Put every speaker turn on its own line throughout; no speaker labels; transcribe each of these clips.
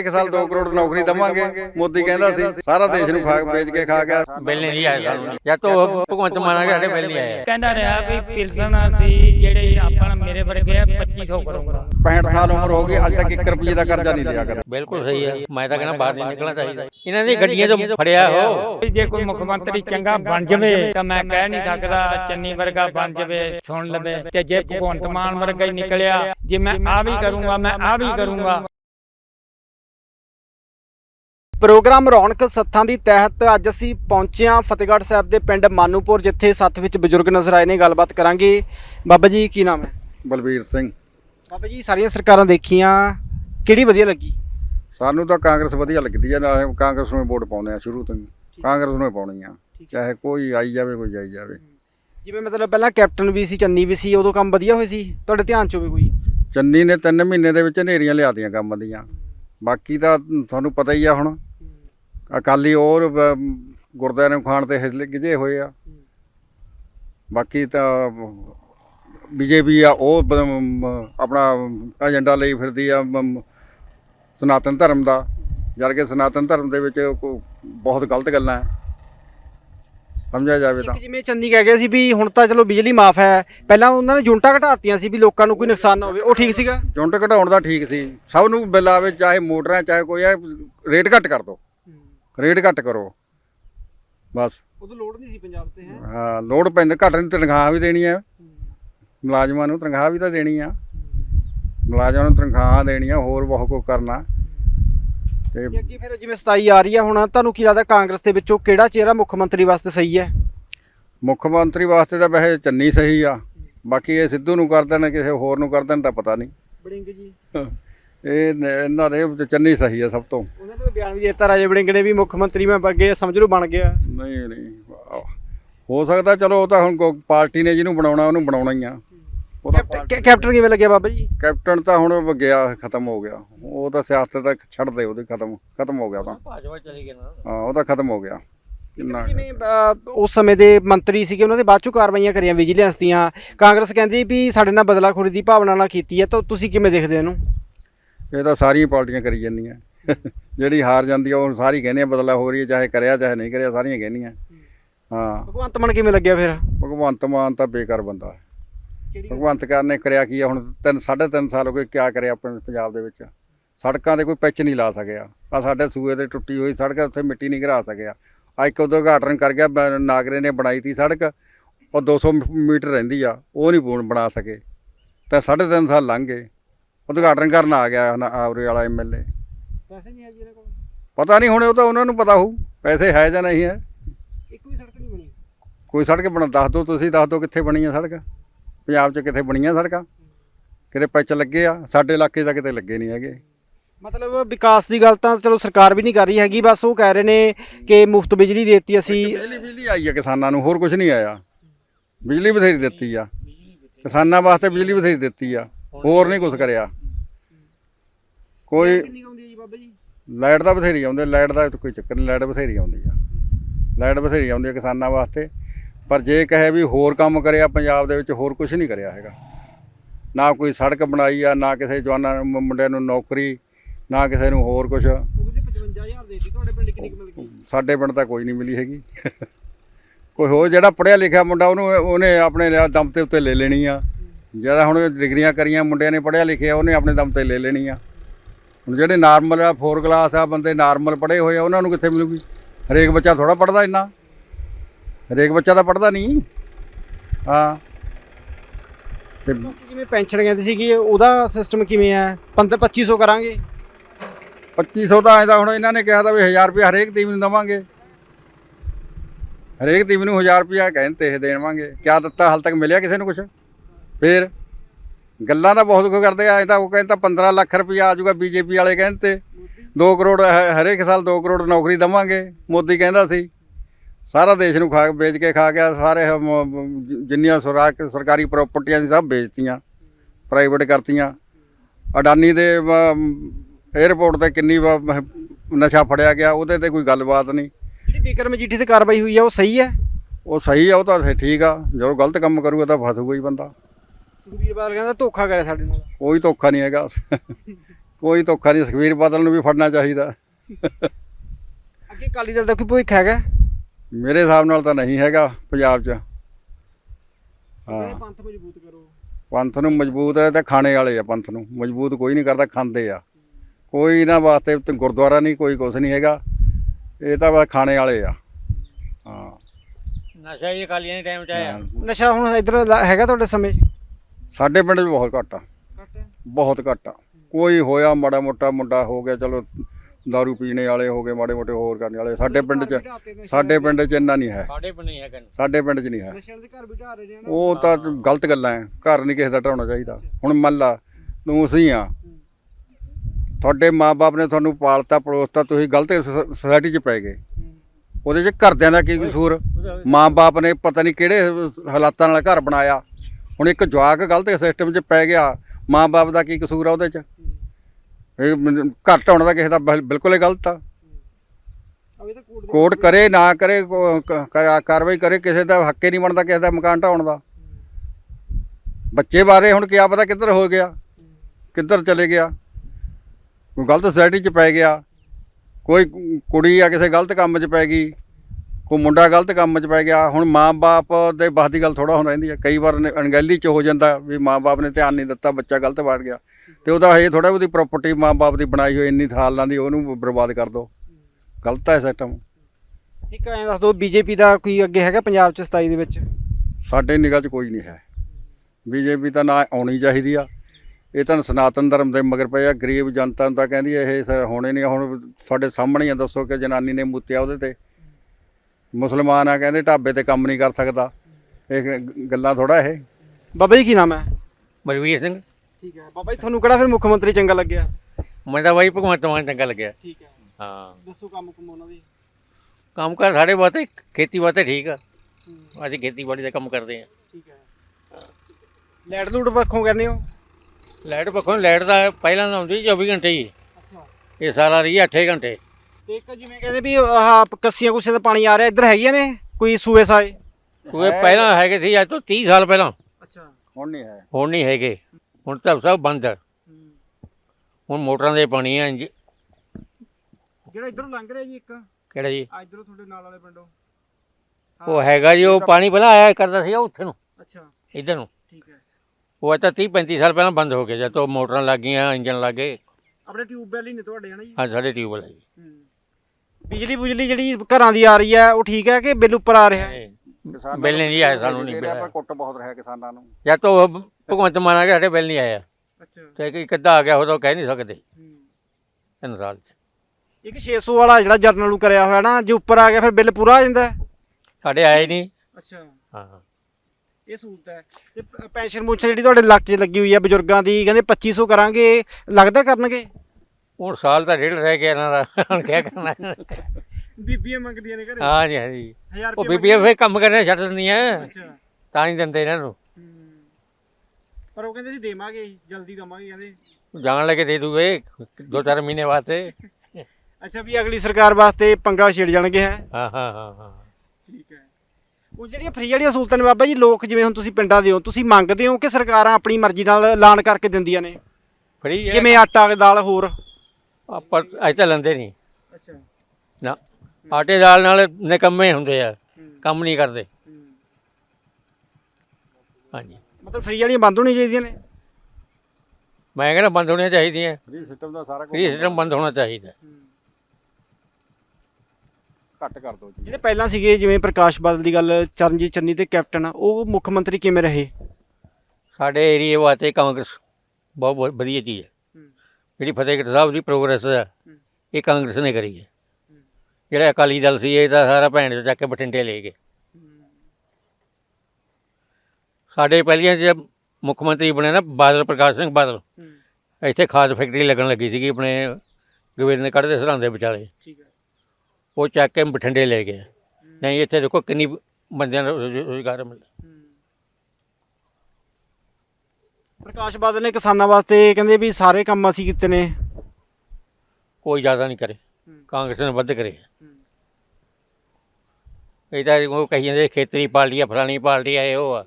ਇੱਕ ਸਾਲ 2 ਕਰੋੜ ਨੌਕਰੀ ਦਵਾਂਗੇ। ਮੋਦੀ ਕਹਿੰਦਾ ਸੀ ਸਾਰਾ ਦੇਸ਼ ਨੂੰ ਖਾ ਵੇਚ ਕੇ ਖਾ ਗਿਆ।
ਬਿੱਲ ਨਹੀਂ ਆਇਆ ਸਾਨੂੰ। ਜਾਂ ਤਾਂ ਭਗਵੰਤ ਮਾਨ ਆ ਗਿਆ ਸਾਡੇ ਬਿੱਲ ਨਹੀਂ ਆਇਆ।
ਕਹਿੰਦਾ ਰਿਹਾ ਵੀ ਪਿਲਸਨ ਅਸੀਂ ਜਿਹੜੇ ਆਪਣਾ ਮੇਰੇ ਵਰਗੇ ਆ 2500 ਕਰੂੰਗਾ।
65 ਸਾਲ ਉਮਰ ਹੋ ਗਈ ਅੱਜ ਤੱਕ 1 ਰੁਪਏ ਦਾ ਕਰਜ਼ਾ ਨਹੀਂ ਲਿਆ ਕਰ
ਬਿਲਕੁਲ ਸਹੀ ਹੈ ਮੈਂ ਤਾਂ ਕਹਿੰਦਾ ਬਾਹਰ ਨਹੀਂ ਨਿਕਲਣਾ ਚਾਹੀਦਾ। ਇਹਨਾਂ ਦੀ ਗੱਡੀਆਂ ਤੋਂ ਫੜਿਆ ਹੋ।
ਜੇ ਕੋਈ ਮੁੱਖ ਮੰਤਰੀ ਚੰਗਾ ਬਣ ਜਾਵੇ ਤਾਂ ਮੈਂ ਕਹਿ ਨਹੀਂ ਸਕਦਾ ਚੰਨੀ ਵਰਗਾ ਬਣ ਜਾਵੇ ਸੁਣ ਲਵੇ। ਤੇ ਜੇ ਭਗਵੰਤ ਮਾਨ ਵਰਗਾ ਹੀ ਨਿਕਲਿਆ ਜੇ ਮੈਂ ਆ ਵੀ ਕਰੂੰਗਾ ਮੈਂ ਆ ਵੀ ਕਰੂੰਗਾ।
ਪ੍ਰੋਗਰਾਮ ਰੌਣਕ ਸੱਥਾਂ ਦੀ ਤਹਿਤ ਅੱਜ ਅਸੀਂ ਪਹੁੰਚੇ ਹਾਂ ਫਤਿਹਗੜ੍ਹ ਸਾਹਿਬ ਦੇ ਪਿੰਡ ਮਾਨੂਪੁਰ ਜਿੱਥੇ ਸੱਥ ਵਿੱਚ ਬਜ਼ੁਰਗ ਨਜ਼ਰ ਆਏ ਨੇ। ਗੱਲਬਾਤ ਕਰਾਂਗੇ। ਬਾਬਾ ਜੀ ਕੀ ਨਾਮ ਹੈ?
ਬਲਬੀਰ ਸਿੰਘ।
ਬਾਬਾ ਜੀ ਸਾਰੀਆਂ ਸਰਕਾਰਾਂ ਦੇਖੀਆਂ ਕਿਹੜੀ ਵਧੀਆ ਲੱਗੀ?
ਸਾਨੂੰ ਤਾਂ ਕਾਂਗਰਸ ਵਧੀਆ ਲੱਗਦੀ ਹੈ ਨਾ ਕਾਂਗਰਸ ਨੂੰ ਹੀ ਵੋਟ ਪਾਉਂਦੇ ਆ ਸ਼ੁਰੂ ਤੋਂ ਹੀ। ਕਾਂਗਰਸ ਨੂੰ ਹੀ ਪਾਉਣੀ ਆ ਚਾਹੇ ਕੋਈ ਆਈ ਜਾਵੇ ਕੋਈ ਜਾਈ ਜਾਵੇ।
ਜਿਵੇਂ ਮਤਲਬ ਪਹਿਲਾਂ ਕੈਪਟਨ ਵੀ ਸੀ ਚੰਨੀ ਵੀ ਸੀ ਉਦੋਂ ਕੰਮ ਵਧੀਆ ਹੋਏ ਸੀ? ਤੁਹਾਡੇ ਧਿਆਨ 'ਚ ਹੋਵੇ ਕੋਈ?
ਚੰਨੀ ਨੇ 3 ਮਹੀਨੇ ਦੇ ਵਿੱਚ ਹਨੇਰੀਆਂ ਲਿਆਦੀਆਂ ਕੰਮ ਦੀਆਂ। ਬਾਕੀ ਤਾਂ ਤੁਹਾਨੂੰ ਪਤਾ ਹੀ ਆ ਹੁਣ। ਅਕਾਲੀ ਹੋਰ ਗੁਰਦੁਆਰੇ ਨੂੰ ਖਾਣ ਤੇ ਹਿੱਲ ਗਿਜੇ ਹੋਏ ਆ। ਬਾਕੀ ਤਾਂ ਬੀਜੇਪੀ ਆ ਉਹ ਆਪਣਾ ਏਜੰਡਾ ਲਈ ਫਿਰਦੀ ਆ ਸਨਾਤਨ ਧਰਮ ਦਾ। ਜਦ ਕਿ ਸਨਾਤਨ ਧਰਮ ਦੇ ਵਿੱਚ ਬਹੁਤ ਗਲਤ ਗੱਲਾਂ ਹੈ ਸਮਝਿਆ ਜਾਵੇ ਤਾਂ।
ਜਿਵੇਂ ਚੰਨੀ ਕਹਿ ਗਿਆ ਸੀ ਵੀ ਹੁਣ ਤਾਂ ਚਲੋ ਬਿਜਲੀ ਮਾਫ ਹੈ। ਪਹਿਲਾਂ ਉਹਨਾਂ ਨੇ ਜੁੰਟਾ ਘਟਾਤੀਆਂ ਸੀ ਵੀ ਲੋਕਾਂ ਨੂੰ ਕੋਈ ਨੁਕਸਾਨ ਨਾ ਹੋਵੇ। ਉਹ ਠੀਕ ਸੀਗਾ?
ਚੁੰਟ ਘਟਾਉਣ ਦਾ ਠੀਕ ਸੀ। ਸਭ ਨੂੰ ਬਿੱਲ ਆਵੇ ਚਾਹੇ ਮੋਟਰਾਂ ਚਾਹੇ ਕੋਈ ਹੈ ਰੇਟ ਘੱਟ ਕਰ ਦਿਓ ਰੇਟ ਘੱਟ ਕਰੋ। ਬਸ।
ਉਦੋਂ ਲੋੜ ਨਹੀਂ ਸੀ ਪੰਜਾਬ ਤੇ ਹੈ?
ਹਾਂ ਲੋੜ ਪੈਂਦਾ ਘੱਟ ਨਹੀਂ ਤਨਖਾਹ ਵੀ ਦੇਣੀ ਹੈ। ਮੁਲਾਜ਼ਮਾਂ ਨੂੰ ਤਨਖਾਹ ਵੀ ਤਾਂ ਦੇਣੀ ਆ। ਮੁਲਾਜ਼ਮਾਂ ਨੂੰ ਤਨਖਾਹ ਦੇਣੀ ਆ ਹੋਰ ਬਹੁਤ ਕੁਝ ਕਰਨਾ। ਤੇ
ਅੱਗੇ ਫਿਰ ਜਿਵੇਂ 27 ਆ ਰਹੀ ਆ ਹੁਣ ਤੁਹਾਨੂੰ ਕੀ ਲੱਗਦਾ ਕਾਂਗਰਸ ਦੇ ਵਿੱਚੋਂ ਕਿਹੜਾ ਚਿਹਰਾ ਮੁੱਖ ਮੰਤਰੀ ਵਾਸਤੇ ਸਹੀ ਹੈ?
ਮੁੱਖ ਮੰਤਰੀ ਵਾਸਤੇ ਤਾਂ ਵੈਸੇ ਚੰਨੀ ਸਹੀ ਆ। ਬਾਕੀ ਇਹ ਸਿੱਧੂ ਨੂੰ ਕਰ ਦੇਣ ਕਿਸੇ ਹੋਰ ਨੂੰ ਕਰ ਦੇਣ ਤਾਂ ਪਤਾ ਨਹੀਂ।
ਬੜਿੰਗ ਜੀ।
ਇਹ ਨ- ਇਹਨਾਂ ਦੇ ਵਿੱਚ ਚੰਨੀ ਸਹੀ ਆ ਸਭ ਤੋਂ।
ਉਹਨਾਂ ਤਾਂ ਬਿਆਨ ਵੀ ਦੇ ਦਿੱਤਾ ਰਾਜੇ ਵੜਿੰਗ ਨੇ ਵੀ ਮੁੱਖ ਮੰਤਰੀ ਮੈਂ ਅੱਗੇ ਸਮਝ ਲਓ ਬਣ ਗਿਆ।
ਨਹੀਂ ਨਹੀਂ ਹੋ ਸਕਦਾ ਚਲੋ ਉਹ ਤਾਂ ਹੁਣ ਕੋ- ਪਾਰਟੀ ਨੇ ਜਿਹਨੂੰ ਬਣਾਉਣਾ ਉਹਨੂੰ ਬਣਾਉਣਾ ਹੀ ਆ।
ਕੈਪਟਨ ਕੈ- ਕੈਪਟਨ ਕਿਵੇਂ ਲੱਗਿਆ ਬਾਬਾ ਜੀ?
ਕੈਪਟਨ ਤਾਂ ਹੁਣ ਗਿਆ ਖਤਮ ਹੋ ਗਿਆ। ਉਹ ਤਾਂ ਸਿਆਸਤ ਤਾਂ ਛੱਡ ਦੇ ਉਹਦੇ ਖਤਮ ਖਤਮ ਹੋ ਗਿਆ ਤਾਂ।
ਭਾਜਪਾ ਚਲੀ ਗਈ ਨਾ।
ਹਾਂ ਉਹ ਤਾਂ ਖਤਮ ਹੋ ਗਿਆ। ਕਿੰਨਾ
ਜਿਵੇਂ ਉਸ ਸਮੇਂ ਦੇ ਮੰਤਰੀ ਸੀਗੇ ਉਹਨਾਂ ਦੇ ਬਾਅਦ ਚੋਂ ਕਾਰਵਾਈਆਂ ਕਰੀਆਂ ਵਿਜੀਲੈਂਸ ਦੀਆਂ। ਕਾਂਗਰਸ ਕਹਿੰਦੀ ਵੀ ਸਾਡੇ ਨਾਲ ਬਦਲਾਖੋਰੀ ਦੀ ਭਾਵਨਾ ਨਾਲ ਕੀਤੀ ਹੈ ਤਾਂ ਤੁਸੀਂ ਕਿਵੇਂ ਦੇਖਦੇ ਹੋ ਇਹਨੂੰ?
ਇਹ ਤਾਂ ਸਾਰੀਆਂ ਪਾਰਟੀਆਂ ਕਰੀ ਜਾਂਦੀਆਂ। ਜਿਹੜੀ ਹਾਰ ਜਾਂਦੀ ਆ ਉਹ ਸਾਰੀ ਕਹਿੰਦੇ ਆ ਬਦਲਾ ਹੋ ਰਹੀ ਹੈ ਚਾਹੇ ਕਰਿਆ ਚਾਹੇ ਨਹੀਂ ਕਰਿਆ ਸਾਰੀਆਂ ਕਹਿੰਦੀਆਂ। ਹਾਂ।
ਭਗਵੰਤ ਮਾਨ ਕਿਵੇਂ ਲੱਗਿਆ ਫਿਰ?
ਭਗਵੰਤ ਮਾਨ ਤਾਂ ਬੇਕਾਰ ਬੰਦਾ ਹੈ। ਭਗਵੰਤ ਮਾਨ ਨੇ ਕਰਿਆ ਕੀ ਆ ਹੁਣ ਤਿੰਨ ਸਾਢੇ ਤਿੰਨ ਸਾਲ ਹੋ ਗਏ ਕਿਆ ਕਰਿਆ ਆਪਣੇ ਪੰਜਾਬ ਦੇ ਵਿੱਚ। ਸੜਕਾਂ ਤੇ ਕੋਈ ਪੈਚ ਨਹੀਂ ਲਾ ਸਕਿਆ। ਆ ਸਾਡੇ ਸੂਏ ਤੇ ਟੁੱਟੀ ਹੋਈ ਸੜਕ ਉੱਥੇ ਮਿੱਟੀ ਨਹੀਂ ਘਰਾ ਸਕਿਆ। ਆ ਇੱਕ ਉਦਘਾਟਨ ਕਰ ਗਿਆ ਨਾਗਰੇ ਨੇ ਬਣਾਈ ਤੀ ਸੜਕ ਉਹ 200 ਮੀਟਰ ਰਹਿੰਦੀ ਆ ਉਹ ਨਹੀਂ ਬਣ- ਬਣਾ ਸਕੇ। ਤਾਂ ਸਾਢੇ ਤਿੰਨ ਸਾਲ ਲੰਘ ਗਏ। ਉਦਘਾਟਨ ਕਰਨ ਆ ਗਿਆ ਆਵਰੇ ਵਾਲਾ ਐਮਐਲਏ
ਪੈਸੇ ਨਹੀਂ ਹੈ ਜੀ ਇਹਨਾਂ ਕੋਲ?
ਪਤਾ ਨਹੀਂ ਹੁਣ ਉਹ ਤਾਂ ਉਹਨਾਂ ਨੂੰ ਪਤਾ ਹੋਊ ਪੈਸੇ ਹੈ ਜਾਂ ਨਹੀਂ ਹੈ।
ਇੱਕ ਵੀ ਸੜਕ ਨਹੀਂ ਬਣੀ।
ਕੋਈ ਸੜਕ ਬਣਾ ਦੱਸ ਦਿਓ ਤੁਸੀਂ ਦੱਸ ਦਿਓ ਕਿੱਥੇ ਬਣੀ ਆ ਸੜਕ। ਪੰਜਾਬ 'ਚ ਕਿੱਥੇ ਬਣੀਆਂ ਸੜਕਾਂ? ਕਿਤੇ ਪੈਚ ਲੱਗੇ ਆ ਸਾਡੇ ਇਲਾਕੇ ਤਾਂ ਕਿਤੇ ਲੱਗੇ ਨਹੀਂ ਹੈਗੇ।
ਮਤਲਬ ਵਿਕਾਸ ਦੀ ਗੱਲ ਤਾਂ ਚਲੋ ਸਰਕਾਰ ਵੀ ਨਹੀਂ ਕਰ ਰਹੀ ਹੈਗੀ ਬਸ ਉਹ ਕਹਿ ਰਹੇ ਨੇ ਕਿ ਮੁਫਤ ਬਿਜਲੀ ਦੇਤੀ ਅਸੀਂ।
ਬਿਜਲੀ ਬਿਜਲੀ ਆਈ ਆ ਕਿਸਾਨਾਂ ਨੂੰ ਹੋਰ ਕੁਝ ਨਹੀਂ ਆਇਆ। ਬਿਜਲੀ ਬਥੇਰੀ ਦਿੱਤੀ ਆ। ਕਿਸਾਨਾਂ ਵਾਸਤੇ ਬਿਜਲੀ ਬਥੇਰੀ ਦਿੱਤੀ ਆ। ਹੋਰ ਨਹੀਂ ਕੁਝ ਕਰਿਆ। ਕੋਈ
ਕਿੰਨੀ ਆਉਂਦੀ ਹੈ ਜੀ ਬਾਬਾ ਜੀ?
ਲਾਈਟ ਦਾ ਬਥੇਰੀ ਆਉਂਦੀ ਲਾਈਟ ਦਾ ਕੋਈ ਚੱਕਰ ਨਹੀਂ ਲਾਈਟ ਬਥੇਰੀ ਆਉਂਦੀ ਆ। ਲਾਈਟ ਬਥੇਰੀ ਆਉਂਦੀ ਆ ਕਿਸਾਨਾਂ ਵਾਸਤੇ। ਪਰ ਜੇ ਕਹੇ ਵੀ ਹੋਰ ਕੰਮ ਕਰਿਆ ਪੰਜਾਬ ਦੇ ਵਿੱਚ ਹੋਰ ਕੁਝ ਨਹੀਂ ਕਰਿਆ ਹੈਗਾ। ਨਾ ਕੋਈ ਸੜਕ ਬਣਾਈ ਆ ਨਾ ਕਿਸੇ ਜਵਾਨਾਂ ਨੂੰ ਮੁੰਡਿਆਂ ਨੂੰ ਨੌਕਰੀ ਨਾ ਕਿਸੇ ਨੂੰ ਹੋਰ ਕੁਝ
ਉਹ ਕਹਿੰਦੇ 55000 ਦੇਤੀ ਤੁਹਾਡੇ ਪਿੰਡ ਕਿੰਨੀ ਕੁ ਮਿਲ ਗਈ?
ਸਾਡੇ ਪਿੰਡ ਤਾਂ ਕੋਈ ਨਹੀਂ ਮਿਲੀ ਹੈਗੀ। ਕੋਈ ਹੋਰ ਜਿਹੜਾ ਪੜਿਆ ਲਿਖਿਆ ਮੁੰਡਾ ਉਹਨੂੰ ਉਹਨੇ ਆਪਣੇ ਦਮ ਤੇ ਉੱਤੇ ਲੈ ਲੈਣੀ ਆ। ਜਿਹੜਾ ਹੁਣ ਡਿਗਰੀਆਂ ਕਰੀਆਂ ਮੁੰਡਿਆਂ ਨੇ ਪੜਿਆ ਲਿਖਿਆ ਉਹਨੇ ਆਪਣੇ ਦਮ ਤੇ ਲੈ ਲੈਣੀ ਆ। ਹੁਣ ਜਿਹੜੇ ਨਾਰਮਲ ਆ 4 ਕਲਾਸ ਆ ਬੰਦੇ ਨਾਰਮਲ ਪੜੇ ਹੋਏ ਆ ਉਹਨਾਂ ਨੂੰ ਕਿੱਥੇ ਮਿਲੂਗੀ? ਹਰੇਕ ਬੱਚਾ ਥੋੜਾ ਪੜਦਾ ਇੰਨਾ। ਹਰੇਕ ਬੱਚਾ ਤਾਂ ਪੜਦਾ ਨਹੀਂ। ਹਾਂ। ਤੇ
ਜਿਵੇਂ ਪੈਨਸ਼ਨ ਕਹਿੰਦੇ ਸੀ ਕਿ ਉਹਦਾ ਸਿਸਟਮ ਕਿਵੇਂ 15 2500 ਕਰਾਂਗੇ।
2500 ਤਾਂ ਐਂ ਤਾਂ ਹੁਣ ਇਹਨਾਂ ਨੇ ਕਿਹਾ ਤਾਂ ਵੀ 1000 ਰੁਪਏ ਹਰੇਕ ਟੀਮ ਨੂੰ ਦੇਵਾਂਗੇ। ਹਰੇਕ ਟੀਮ ਨੂੰ 1000 ਰੁਪਏ ਕਹਿੰਦੇ ਇਹ ਦੇਵਾਂਗੇ ਕਿਆ ਦਿੱਤਾ ਹਾਲ ਤੱਕ ਮਿਲਿਆ ਕਿਸੇ ਨੂੰ ਕੁਝ ਫੇਰ ਗੱਲਾਂ ਤਾਂ ਬਹੁਤ ਕੁ ਕਰਦੇ ਆ ਐਂ ਤਾਂ ਉਹ ਕਹਿੰਦਾ 15 ਲੱਖ ਰੁਪਏ ਆ ਜਾਊਗਾ ਬੀਜੇਪੀ ਵਾਲੇ ਕਹਿੰਦੇ 2 ਕਰੋੜ ਹ- ਹਰੇਕ ਸਾਲ 2 ਕਰੋੜ ਨੌਕਰੀ ਦੇਵਾਂਗੇ ਮੋਦੀ ਕਹਿੰਦਾ ਸੀ। ਸਾਰਾ ਦੇਸ਼ ਨੂੰ ਖਾ ਵੇਚ ਕੇ ਖਾ ਗਿਆ ਸਾਰੇ ਮ- ਜਿ- ਜਿੰਨੀਆਂ ਸੁਰਾਕ ਸਰਕਾਰੀ ਪ੍ਰਾਪਰਟੀਆਂ ਸੀ ਸਭ ਵੇਚਤੀਆਂ ਪ੍ਰਾਈਵੇਟ ਕਰਤੀਆਂ। ਅਡਾਨੀ ਦੇ 에ਅਰਪੋਰਟ ਤੇ ਕਿੰਨੀ ਵਾ- ਮ- ਨਸ਼ਾ ਫੜਿਆ ਗਿਆ ਉਹਦੇ ਤੇ ਕੋਈ ਗੱਲਬਾਤ ਨਹੀਂ।
ਜਿਹੜੀ ਬੀਕਰ ਮਜੀਠੀ ਤੇ ਕਾਰਵਾਈ ਹੋਈ ਹੈ ਉਹ ਸਹੀ ਹੈ
ਉਹ ਸਹੀ ਆ ਉਹ ਤਾਂ ਠੀਕ ਆ ਜਦੋਂ ਗਲਤ ਕੰਮ ਕਰੂਗਾ ਤਾਂ ਫਸੂਗਾ ਹੀ ਬੰਦਾ।
ਸੁਖਬੀਰ ਬਾਦਲ ਕਹਿੰਦਾ ਧੋਖਾ ਕਰਿਆ ਸਾਡੇ ਨਾਲ।
ਕੋਈ ਧੋਖਾ ਨਹੀਂ ਹੈਗਾ। ਕੋਈ ਧੋਖਾ ਨਹੀਂ ਸੁਖਵੀਰ ਬਾਦਲ ਨੂੰ ਵੀ ਫੜਨਾ ਚਾਹੀਦਾ।
ਅੱਗੇ ਅਕਾਲੀ ਦਲ ਦਾ ਕੋਈ ਭਵਿੱਖ ਹੈਗਾ?
ਮੇਰੇ ਹਿਸਾਬ ਨਾਲ ਤਾਂ ਨਹੀਂ ਹੈਗਾ ਪੰਜਾਬ 'ਚ। ਹਾਂ।
ਪੰਥ ਮਜ਼ਬੂਤ ਕਰੋ।
ਪੰਥ ਨੂੰ ਮਜ਼ਬੂਤ ਹੈ ਤਾਂ ਖਾਣੇ ਵਾਲੇ ਆ ਪੰਥ ਨੂੰ। ਮਜ਼ਬੂਤ ਕੋਈ ਨਹੀਂ ਕਰਦਾ ਖਾਂਦੇ ਆ। ਕੋਈ ਇਹਨਾਂ ਵਾਸਤੇ ਗੁਰਦੁਆਰਾ ਨਹੀਂ ਕੋਈ ਕੁਛ ਨਹੀਂ ਹੈਗਾ। ਇਹ ਤਾਂ ਬਸ ਖਾਣੇ ਵਾਲੇ ਆ। ਹਾਂ।
ਨਸ਼ਾ ਹੀ ਅਕਾਲੀਆਂ ਦੇ ਟਾਈਮ 'ਚ ਆਇਆ।
ਨਸ਼ਾ ਹੁਣ ਇੱਧਰ ਹੈਗਾ ਤੁਹਾਡੇ ਸਮੇਂ 'ਚ?
ਸਾਡੇ ਪਿੰਡ 'ਚ ਬਹੁਤ ਘੱਟ ਆ।
ਘੱਟ? ਹੈ
ਬਹੁਤ ਘੱਟ ਆ। ਕੋਈ ਹੋਇਆ ਮਾੜਾ ਮੋਟਾ ਮੁੰਡਾ ਹੋ ਗਿਆ ਚਲੋ दारू ਪੀਣੇ ਵਾਲੇ ਹੋ ਗਏ ਮਾੜੇ ਮੋਟੇ ਹੋਰ ਕਰਨ ਵਾਲੇ ਸਾਡੇ ਪਿੰਡ 'ਚ ਸਾਡੇ ਪਿੰਡ 'ਚ ਇੰਨਾ ਨਹੀਂ ਹੈ।
ਸਾਡੇ ਪਿੰਡ ਨਹੀਂ ਹੈਗਾ
ਸਾਡੇ ਪਿੰਡ 'ਚ ਨਹੀਂ ਹੈ।
ਨਸ਼ਿਆਂ ਦੇ ਘਰ ਬਿਠਾ ਰਹੇ ਨੇ ਨਾ
ਉਹ ਤਾਂ ਗਲਤ ਗੱਲਾਂ ਐ। ਘਰ ਨਹੀਂ ਕਿਸੇ ਦਾ ਢਾਉਣਾ ਚਾਹੀਦਾ। ਹੁਣ ਮੰਨ ਲਾ ਤੂੰ ਸਹੀ ਆ। ਤੁਹਾਡੇ ਮਾਪੇ ਨੇ ਤੁਹਾਨੂੰ ਪਾਲਤਾ ਪੜੋਸਤਾ ਤੁਸੀਂ ਗਲਤ ਸੁਸਾਇਟੀ 'ਚ ਪੈ ਗਏ। ਉਹਦੇ 'ਚ ਘਰਦਿਆਂ ਦਾ ਕੀ ਕਸੂਰ? ਮਾਪੇ ਨੇ ਪਤਾ ਨਹੀਂ ਕਿਹੜੇ ਹਾਲਾਤਾਂ ਨਾਲ ਘਰ ਬਣਾਇਆ। ਹੁਣ ਇੱਕ ਜਵਾਕ ਗਲਤ ਸਿਸਟਮ 'ਚ ਪੈ ਗਿਆ ਮਾਪੇ ਦਾ ਕੀ ਕਸੂਰ ਆ ਉਹਦੇ 'ਚ? ਇਹ ਘਰ ਢਾਉਣ ਦਾ ਕਿਸੇ ਦਾ ਬਿਲ- ਬਿਲਕੁਲ ਹੀ ਗਲਤ ਆ।
ਕੋਰਟ
ਕਰੇ ਨਾ ਕਰੇ ਕੋ- ਕ- ਕਰਾ- ਕਾਰਵਾਈ ਕਰੇ ਕਿਸੇ ਦਾ ਹੱਕੇ ਨਹੀਂ ਬਣਦਾ ਕਿਸੇ ਦਾ ਮਕਾਨ ਢਾਉਣ ਦਾ। ਬੱਚੇ ਬਾਰੇ ਹੁਣ ਕਿਆ ਪਤਾ ਕਿੱਧਰ ਹੋ ਗਿਆ ਕਿੱਧਰ ਚਲੇ ਗਿਆ। ਕੋਈ ਗਲਤ ਸੁਸਾਇਟੀ 'ਚ ਪੈ ਗਿਆ ਕੋਈ ਕੁੜੀ ਆ ਕਿਸੇ ਗਲਤ ਕੰਮ 'ਚ ਪੈ ਗਈ ਕੋਈ ਮੁੰਡਾ ਗਲਤ ਕੰਮ 'ਚ ਪੈ ਗਿਆ ਹੁਣ ਮਾਂ-ਬਾਪ ਦੇ ਬਸ ਦੀ ਗੱਲ ਥੋੜਾ ਹੁਣ ਰਹਿੰਦੀ ਹੈ ਕਈ ਵਾਰ ਨ- ਅਣਗਹਿਲੀ 'ਚ ਹੋ ਜਾਂਦਾ ਵੀ ਮਾਂ-ਬਾਪ ਨੇ ਧਿਆਨ ਨਹੀਂ ਦਿੱਤਾ ਬੱਚਾ ਗਲਤ ਵੜ ਗਿਆ। ਤੇ ਉਹਦਾ ਇਹ ਥੋੜਾ ਉਹਦੀ ਪ੍ਰਾਪਰਟੀ ਮਾਂ-ਬਾਪ ਦੀ ਬਣਾਈ ਹੋਈ ਇੰਨੀ ਸਾਲਾਂ ਦੀ ਉਹਨੂੰ ਬਰਬਾਦ ਕਰ ਦੋ। ਗਲਤ ਹੈ ਸਿਸਟਮ
ਇੱਕ ਐਂ ਦੱਸ ਦਿਓ ਬੀਜੇਪੀ ਦਾ ਕੋਈ ਅੱਗੇ ਹੈਗਾ ਪੰਜਾਬ 'ਚ 27 ਦੇ ਵਿੱਚ?
ਸਾਡੇ ਨਿਗਾਹ 'ਚ ਕੋਈ ਨਹੀਂ ਹੈ। ਬੀਜੇਪੀ ਤਾਂ ਨਾ ਆਉਣੀ ਚਾਹੀਦੀ ਆ। ਇਹ ਤਾਂ ਸਨਾਤਨ ਧਰਮ ਦੇ ਮਗਰ ਪਏ ਆ। ਗਰੀਬ ਜਨਤਾ ਨੂੰ ਤਾਂ ਕਹਿੰਦੀ ਇਹ ਸ- ਹੋਣੇ ਨਹੀਂ ਹੁਣ ਸਾਡੇ ਸਾਹਮਣੇ ਹੀ ਆ ਦੱਸੋ ਕਿ ਜਨਾਨੀ ਨੇ ਮੁੱਤਿਆ ਉਹਦੇ ਤੇ। ਮੁਸਲਮਾਨ ਆ ਕਹਿੰਦੇ ਢਾਬੇ ਤੇ ਕੰਮ ਨਹੀਂ ਕਰ ਸਕਦਾ। ਇਹ ਗ- ਗੱਲਾਂ ਥੋੜਾ ਇਹ।
ਬਾਬਾ ਜੀ ਕੀ ਨਾਮ ਹੈ?
ਬਲਵੀਰ ਸਿੰਘ।
ਠੀਕ ਹੈ। ਬਾਬਾ ਜੀ ਤੁਹਾਨੂੰ ਕਿਹੜਾ ਫਿਰ ਮੁੱਖ ਮੰਤਰੀ ਚੰਗਾ ਲੱਗਿਆ?
ਮੈਂ ਤਾਂ ਬਾਈ ਭਗਵੰਤ ਮਾਨ ਚੰਗਾ ਲੱਗਿਆ।
ਠੀਕ ਹੈ।
ਹਾਂ।
ਦੱਸੋ ਕੰਮ ਕੁਮ ਉਹਨਾਂ ਦੀ।
ਕੰਮ ਕਰ ਸਾਡੇ ਵਾਸਤੇ ਖੇਤੀ ਵਾਸਤੇ ਠੀਕ ਆ। ਅਸੀਂ ਖੇਤੀਬਾੜੀ ਦਾ ਕੰਮ ਕਰਦੇ ਆ
ਠੀਕ ਹੈ। ਲੈਟ ਲੂਟ ਪੱਖੋਂ ਕਹਿੰਦੇ ਹੋ?
ਲਾਈਟ ਪੱਖੋਂ ਲਾਈਟ ਦਾ ਪਹਿਲਾਂ ਤਾਂ ਆਉਂਦੀ 24 ਘੰਟੇ ਹੀ।
ਅੱਛਾ।
ਇਹ ਸਾਰਾ ਰਹੀ 8 ਘੰਟੇ।
ਤੇ ਇੱਕ ਜਿਵੇਂ ਕਹਿੰਦੇ ਵੀ ਆਹ ਕੱਸੀਆਂ ਕੁੱਸੀਆਂ ਦਾ ਪਾਣੀ ਆ ਰਿਹਾ ਇੱਧਰ ਹੈਗੀਆਂ ਨੇ ਕੋਈ ਸੂਏ ਸਾਏ?
ਉਹ ਪਹਿਲਾਂ ਹੈਗੇ ਸੀ ਅੱਜ ਤੋਂ 30 ਸਾਲ ਪਹਿਲਾਂ।
ਅੱਛਾ।
ਹੁਣ ਨਹੀਂ ਹੈ।
ਹੁਣ ਨਹੀਂ ਹੈਗੇ। ਹੁਣ ਤਾਂ ਸਭ ਬੰਦ ਹੈ। ਹੁਣ ਮੋਟਰਾਂ ਦੇ ਪਾਣੀ ਆ ਇੰਜ-
ਜਿਹੜਾ ਇੱਧਰੋਂ ਲੰਘ ਰਿਹਾ ਜੀ ਇੱਕ?
ਕਿਹੜਾ ਜੀ?
ਆ ਇੱਧਰੋਂ ਤੁਹਾਡੇ ਨਾਲ ਵਾਲੇ ਪਿੰਡੋਂ।
ਉਹ ਹੈਗਾ ਜੀ ਉਹ ਪਾਣੀ ਪਹਿਲਾਂ ਆਇਆ ਕਰਦਾ ਸੀ ਉੱਥੇ ਨੂੰ।
ਅੱਛਾ।
ਇੱਧਰ ਨੂੰ।
ਠੀਕ ਹੈ।
ਉਹ ਅੱਜ ਤਾਂ 30 35 ਸਾਲ ਪਹਿਲਾਂ ਬੰਦ ਹੋ ਗਿਆ ਜਦ ਤੋਂ ਮੋਟਰਾਂ ਲੱਗ ਗਈਆਂ ਇੰਜਨ ਲੱਗ ਗਏ।
ਆਪਣੇ ਟਿਊਬਵੈਲ ਹੀ ਨੇ ਤੁਹਾਡੇ ਹਨਾ ਜੀ?
ਹਾਂ ਸਾਡੇ ਟਿਊਬਵੈਲ ਹੈ। ਜੀ
ਬਿਜਲੀ ਬੁਜਲੀ ਜਿਹੜੀ ਘਰਾਂ ਦੀ ਆ ਰਹੀ ਹੈ ਉਹ ਠੀਕ ਹੈ ਕਿ ਬਿੱਲ ਉੱਪਰ ਆ ਰਿਹਾ ਹੈ?
ਬਿੱਲ ਨਹੀਂ ਜੀ ਆਇਆ ਸਾਨੂੰ ਨਹੀਂ ਬਿੱਲ
ਆਪਾਂ। ਕੁੱਟ ਬਹੁਤ ਰਿਹਾ ਕਿਸਾਨਾਂ ਨੂੰ।
ਜਦ ਤੋਂ ਉਹ ਭਗਵੰਤ ਮਾਨ ਆ ਗਿਆ ਸਾਡੇ ਬਿੱਲ ਨਹੀਂ ਆਇਆ।
ਅੱਛਾ।
ਤੇ ਕਿ ਕਿੱਦਾਂ ਆ ਗਿਆ ਉਹ ਤਾਂ ਕਹਿ ਨਹੀਂ ਸਕਦੇ। ਤਿੰਨ ਸਾਲ ਚ।
ਇੱਕ 600 ਵਾਲਾ ਜਿਹੜਾ ਜਰਨਲ ਨੂੰ ਕਰਿਆ ਹੋਇਆ ਨਾ ਜੇ ਉੱਪਰ ਆ ਗਿਆ ਫਿਰ ਬਿੱਲ ਪੂਰਾ ਆ ਜਾਂਦਾ ਹੈ?
ਸਾਡੇ ਆਏ ਹੀ ਨਹੀਂ।
ਅੱਛਾ।
ਹਾਂ।
ਇਹ ਸਹੂਲਤ ਹੈ। ਤੇ ਪੈਨਸ਼ਨ ਮੁੱਛ ਜਿਹੜੀ ਤੁਹਾਡੇ ਇਲਾਕੇ 'ਚ ਲੱਗੀ ਹੋਈ ਹੈ ਬਜ਼ੁਰਗਾਂ ਦੀ ਕਹਿੰਦੇ 2500 ਕਰਾਂਗੇ ਲੱਗਦਾ ਕਰਨਗੇ?
ਹੁਣ ਸਾਲ ਤਾਂ ਡੇਢ ਰਹਿ ਗਿਆ ਇਹਨਾਂ ਦਾ। ਹੁਣ ਕੀ ਕਰਨਾ?
ਬੀਬੀਆਂ ਮੰਗਦੀਆਂ ਨੇ ਘਰੇ।
ਹਾਂ ਜੀ ਹਾਂ ਜੀ
1000
ਉਹ ਬੀਬੀਆਂ ਫੇਰ ਕੰਮ ਕਰਨਾ ਛੱਡ ਦਿੰਦੀਆਂ।
ਅੱਛਾ।
ਤਾਂ ਨਹੀਂ ਦਿੰਦੇ ਇਹਨਾਂ ਨੂੰ।
ਪਰ ਉਹ ਕਹਿੰਦੇ ਸੀ ਦੇਵਾਂਗੇ ਜਲਦੀ ਦਵਾਂਗੇ ਕਹਿੰਦੇ।
ਜਾਣ ਲੱਗੇ ਦੇ ਦੂਗੇ ਦੋ ਚਾਰ ਮਹੀਨੇ ਵਾਸਤੇ।
ਅੱਛਾ ਵੀ ਅਗਲੀ ਸਰਕਾਰ ਵਾਸਤੇ ਪੰਗਾ ਛੇੜ ਜਾਣਗੇ ਹੈ?
ਹਾਂ ਹਾਂ ਹਾਂ ਹਾਂ।
ਠੀਕ ਹੈ। ਉਹ ਜਿਹੜੀਆਂ ਫਰੀ ਵਾਲੀਆਂ ਸਹੂਲਤਾਂ ਨੇ ਬਾਬਾ ਜੀ ਲੋਕ ਜਿਵੇਂ ਹੁਣ ਤੁਸੀਂ ਪਿੰਡਾਂ ਦੇ ਹੋ ਤੁਸੀਂ ਮੰਗਦੇ ਹੋ ਕਿ ਸਰਕਾਰਾਂ ਆਪਣੀ ਮਰਜ਼ੀ ਨਾਲ ਐਲਾਨ ਕਰਕੇ ਦਿੰਦੀਆਂ ਨੇ?
ਫਰੀ ਹੈ।
ਜਿਵੇਂ ਆਟਾ ਦਾਲ ਹੋਰ?
ਆਪਾਂ ਅੱਜ ਤਾਂ ਲੈਂਦੇ ਨਹੀਂ।
ਅੱਛਾ।
ਨਾ। ਆਟੇ ਦਾਲ ਨਾਲ ਨਿਕੰਮੇ ਹੁੰਦੇ ਆ ਕੰਮ ਨਹੀਂ ਕਰਦੇ। ਹਾਂਜੀ।
ਮਤਲਬ ਫਰੀ ਵਾਲੀਆਂ ਬੰਦ ਹੋਣੀਆਂ ਚਾਹੀਦੀਆਂ ਨੇ?
ਮੈਂ ਕਹਿੰਦਾ ਬੰਦ ਹੋਣੀਆਂ ਚਾਹੀਦੀਆਂ।
ਫ੍ਰੀ ਸਿਸਟਮ ਦਾ ਸਾਰਾ ਕੁਝ
ਫ੍ਰੀ ਸਿਸਟਮ ਬੰਦ ਹੋਣਾ ਚਾਹੀਦਾ।
ਘੱਟ ਕਰ ਦਿਓ
ਜਿਹੜੇ ਪਹਿਲਾਂ ਸੀਗੇ ਜਿਵੇਂ ਪ੍ਰਕਾਸ਼ ਬਾਦਲ ਦੀ ਗੱਲ ਚਰਨਜੀਤ ਚੰਨੀ ਤੇ ਕੈਪਟਨ ਉਹ ਮੁੱਖ ਮੰਤਰੀ ਕਿਵੇਂ ਰਹੇ?
ਸਾਡੇ ਏਰੀਏ ਵਾਸਤੇ ਕਾਂਗਰਸ ਬਹੁਤ ਬਹੁਤ ਵਧੀਆ ਚੀਜ਼ ਹੈ। ਜਿਹੜੀ ਫਤਿਹਗੜ੍ਹ ਸਾਹਿਬ ਦੀ ਪ੍ਰੋਗਰੈਸ ਹੈ ਇਹ ਕਾਂਗਰਸ ਨੇ ਕਰੀ ਹੈ। ਜਿਹੜਾ ਅਕਾਲੀ ਦਲ ਸੀ ਇਹ ਤਾਂ ਸਾਰਾ ਭੈਣ ਦੇ ਚੱਕ ਕੇ ਬਠਿੰਡੇ ਲੈ ਗਏ। ਸਾਡੇ ਪਹਿਲੀਆਂ ਜੇ ਮੁੱਖ ਮੰਤਰੀ ਬਣੇ ਨਾ ਬਾਦਲ ਪ੍ਰਕਾਸ਼ ਸਿੰਘ ਬਾਦਲ ਇੱਥੇ ਖਾਦ ਫੈਕਟਰੀ ਲੱਗਣ ਲੱਗੀ ਸੀਗੀ ਆਪਣੇ ਗੋਬਿੰਦ ਕੱਢ ਦੇ ਸਰਹੰਦ ਦੇ ਵਿਚਾਲੇ।
ਠੀਕ ਹੈ।
ਉਹ ਚੱਕ ਕੇ ਬਠਿੰਡੇ ਲੈ ਗਏ। ਨਹੀਂ ਇੱਥੇ ਦੇਖੋ ਕਿੰਨੀ ਬੰਦਿਆਂ ਨੂੰ ਰੋਜ਼- ਰੁਜ਼ਗਾਰ ਮਿਲਦਾ।
ਪ੍ਰਕਾਸ਼ ਬਾਦਲ ਨੇ ਕਿਸਾਨਾਂ ਵਾਸਤੇ ਕਹਿੰਦੇ ਵੀ ਸਾਰੇ ਕੰਮ ਅਸੀਂ ਕੀਤੇ ਨੇ।
ਕੋਈ ਜ਼ਿਆਦਾ ਨਹੀਂ ਕਰੇ। ਕਾਂਗਰਸ ਨੇ ਵੱਧ ਕਰੇ। ਇਹ ਤਾਂ ਉਹ ਕਹੀ ਜਾਂਦੇ ਖੇਤਰੀ ਪਾਰਟੀ ਆ ਫਲਾਣੀ ਪਾਰਟੀ ਆ ਇਹ ਉਹ ਆ।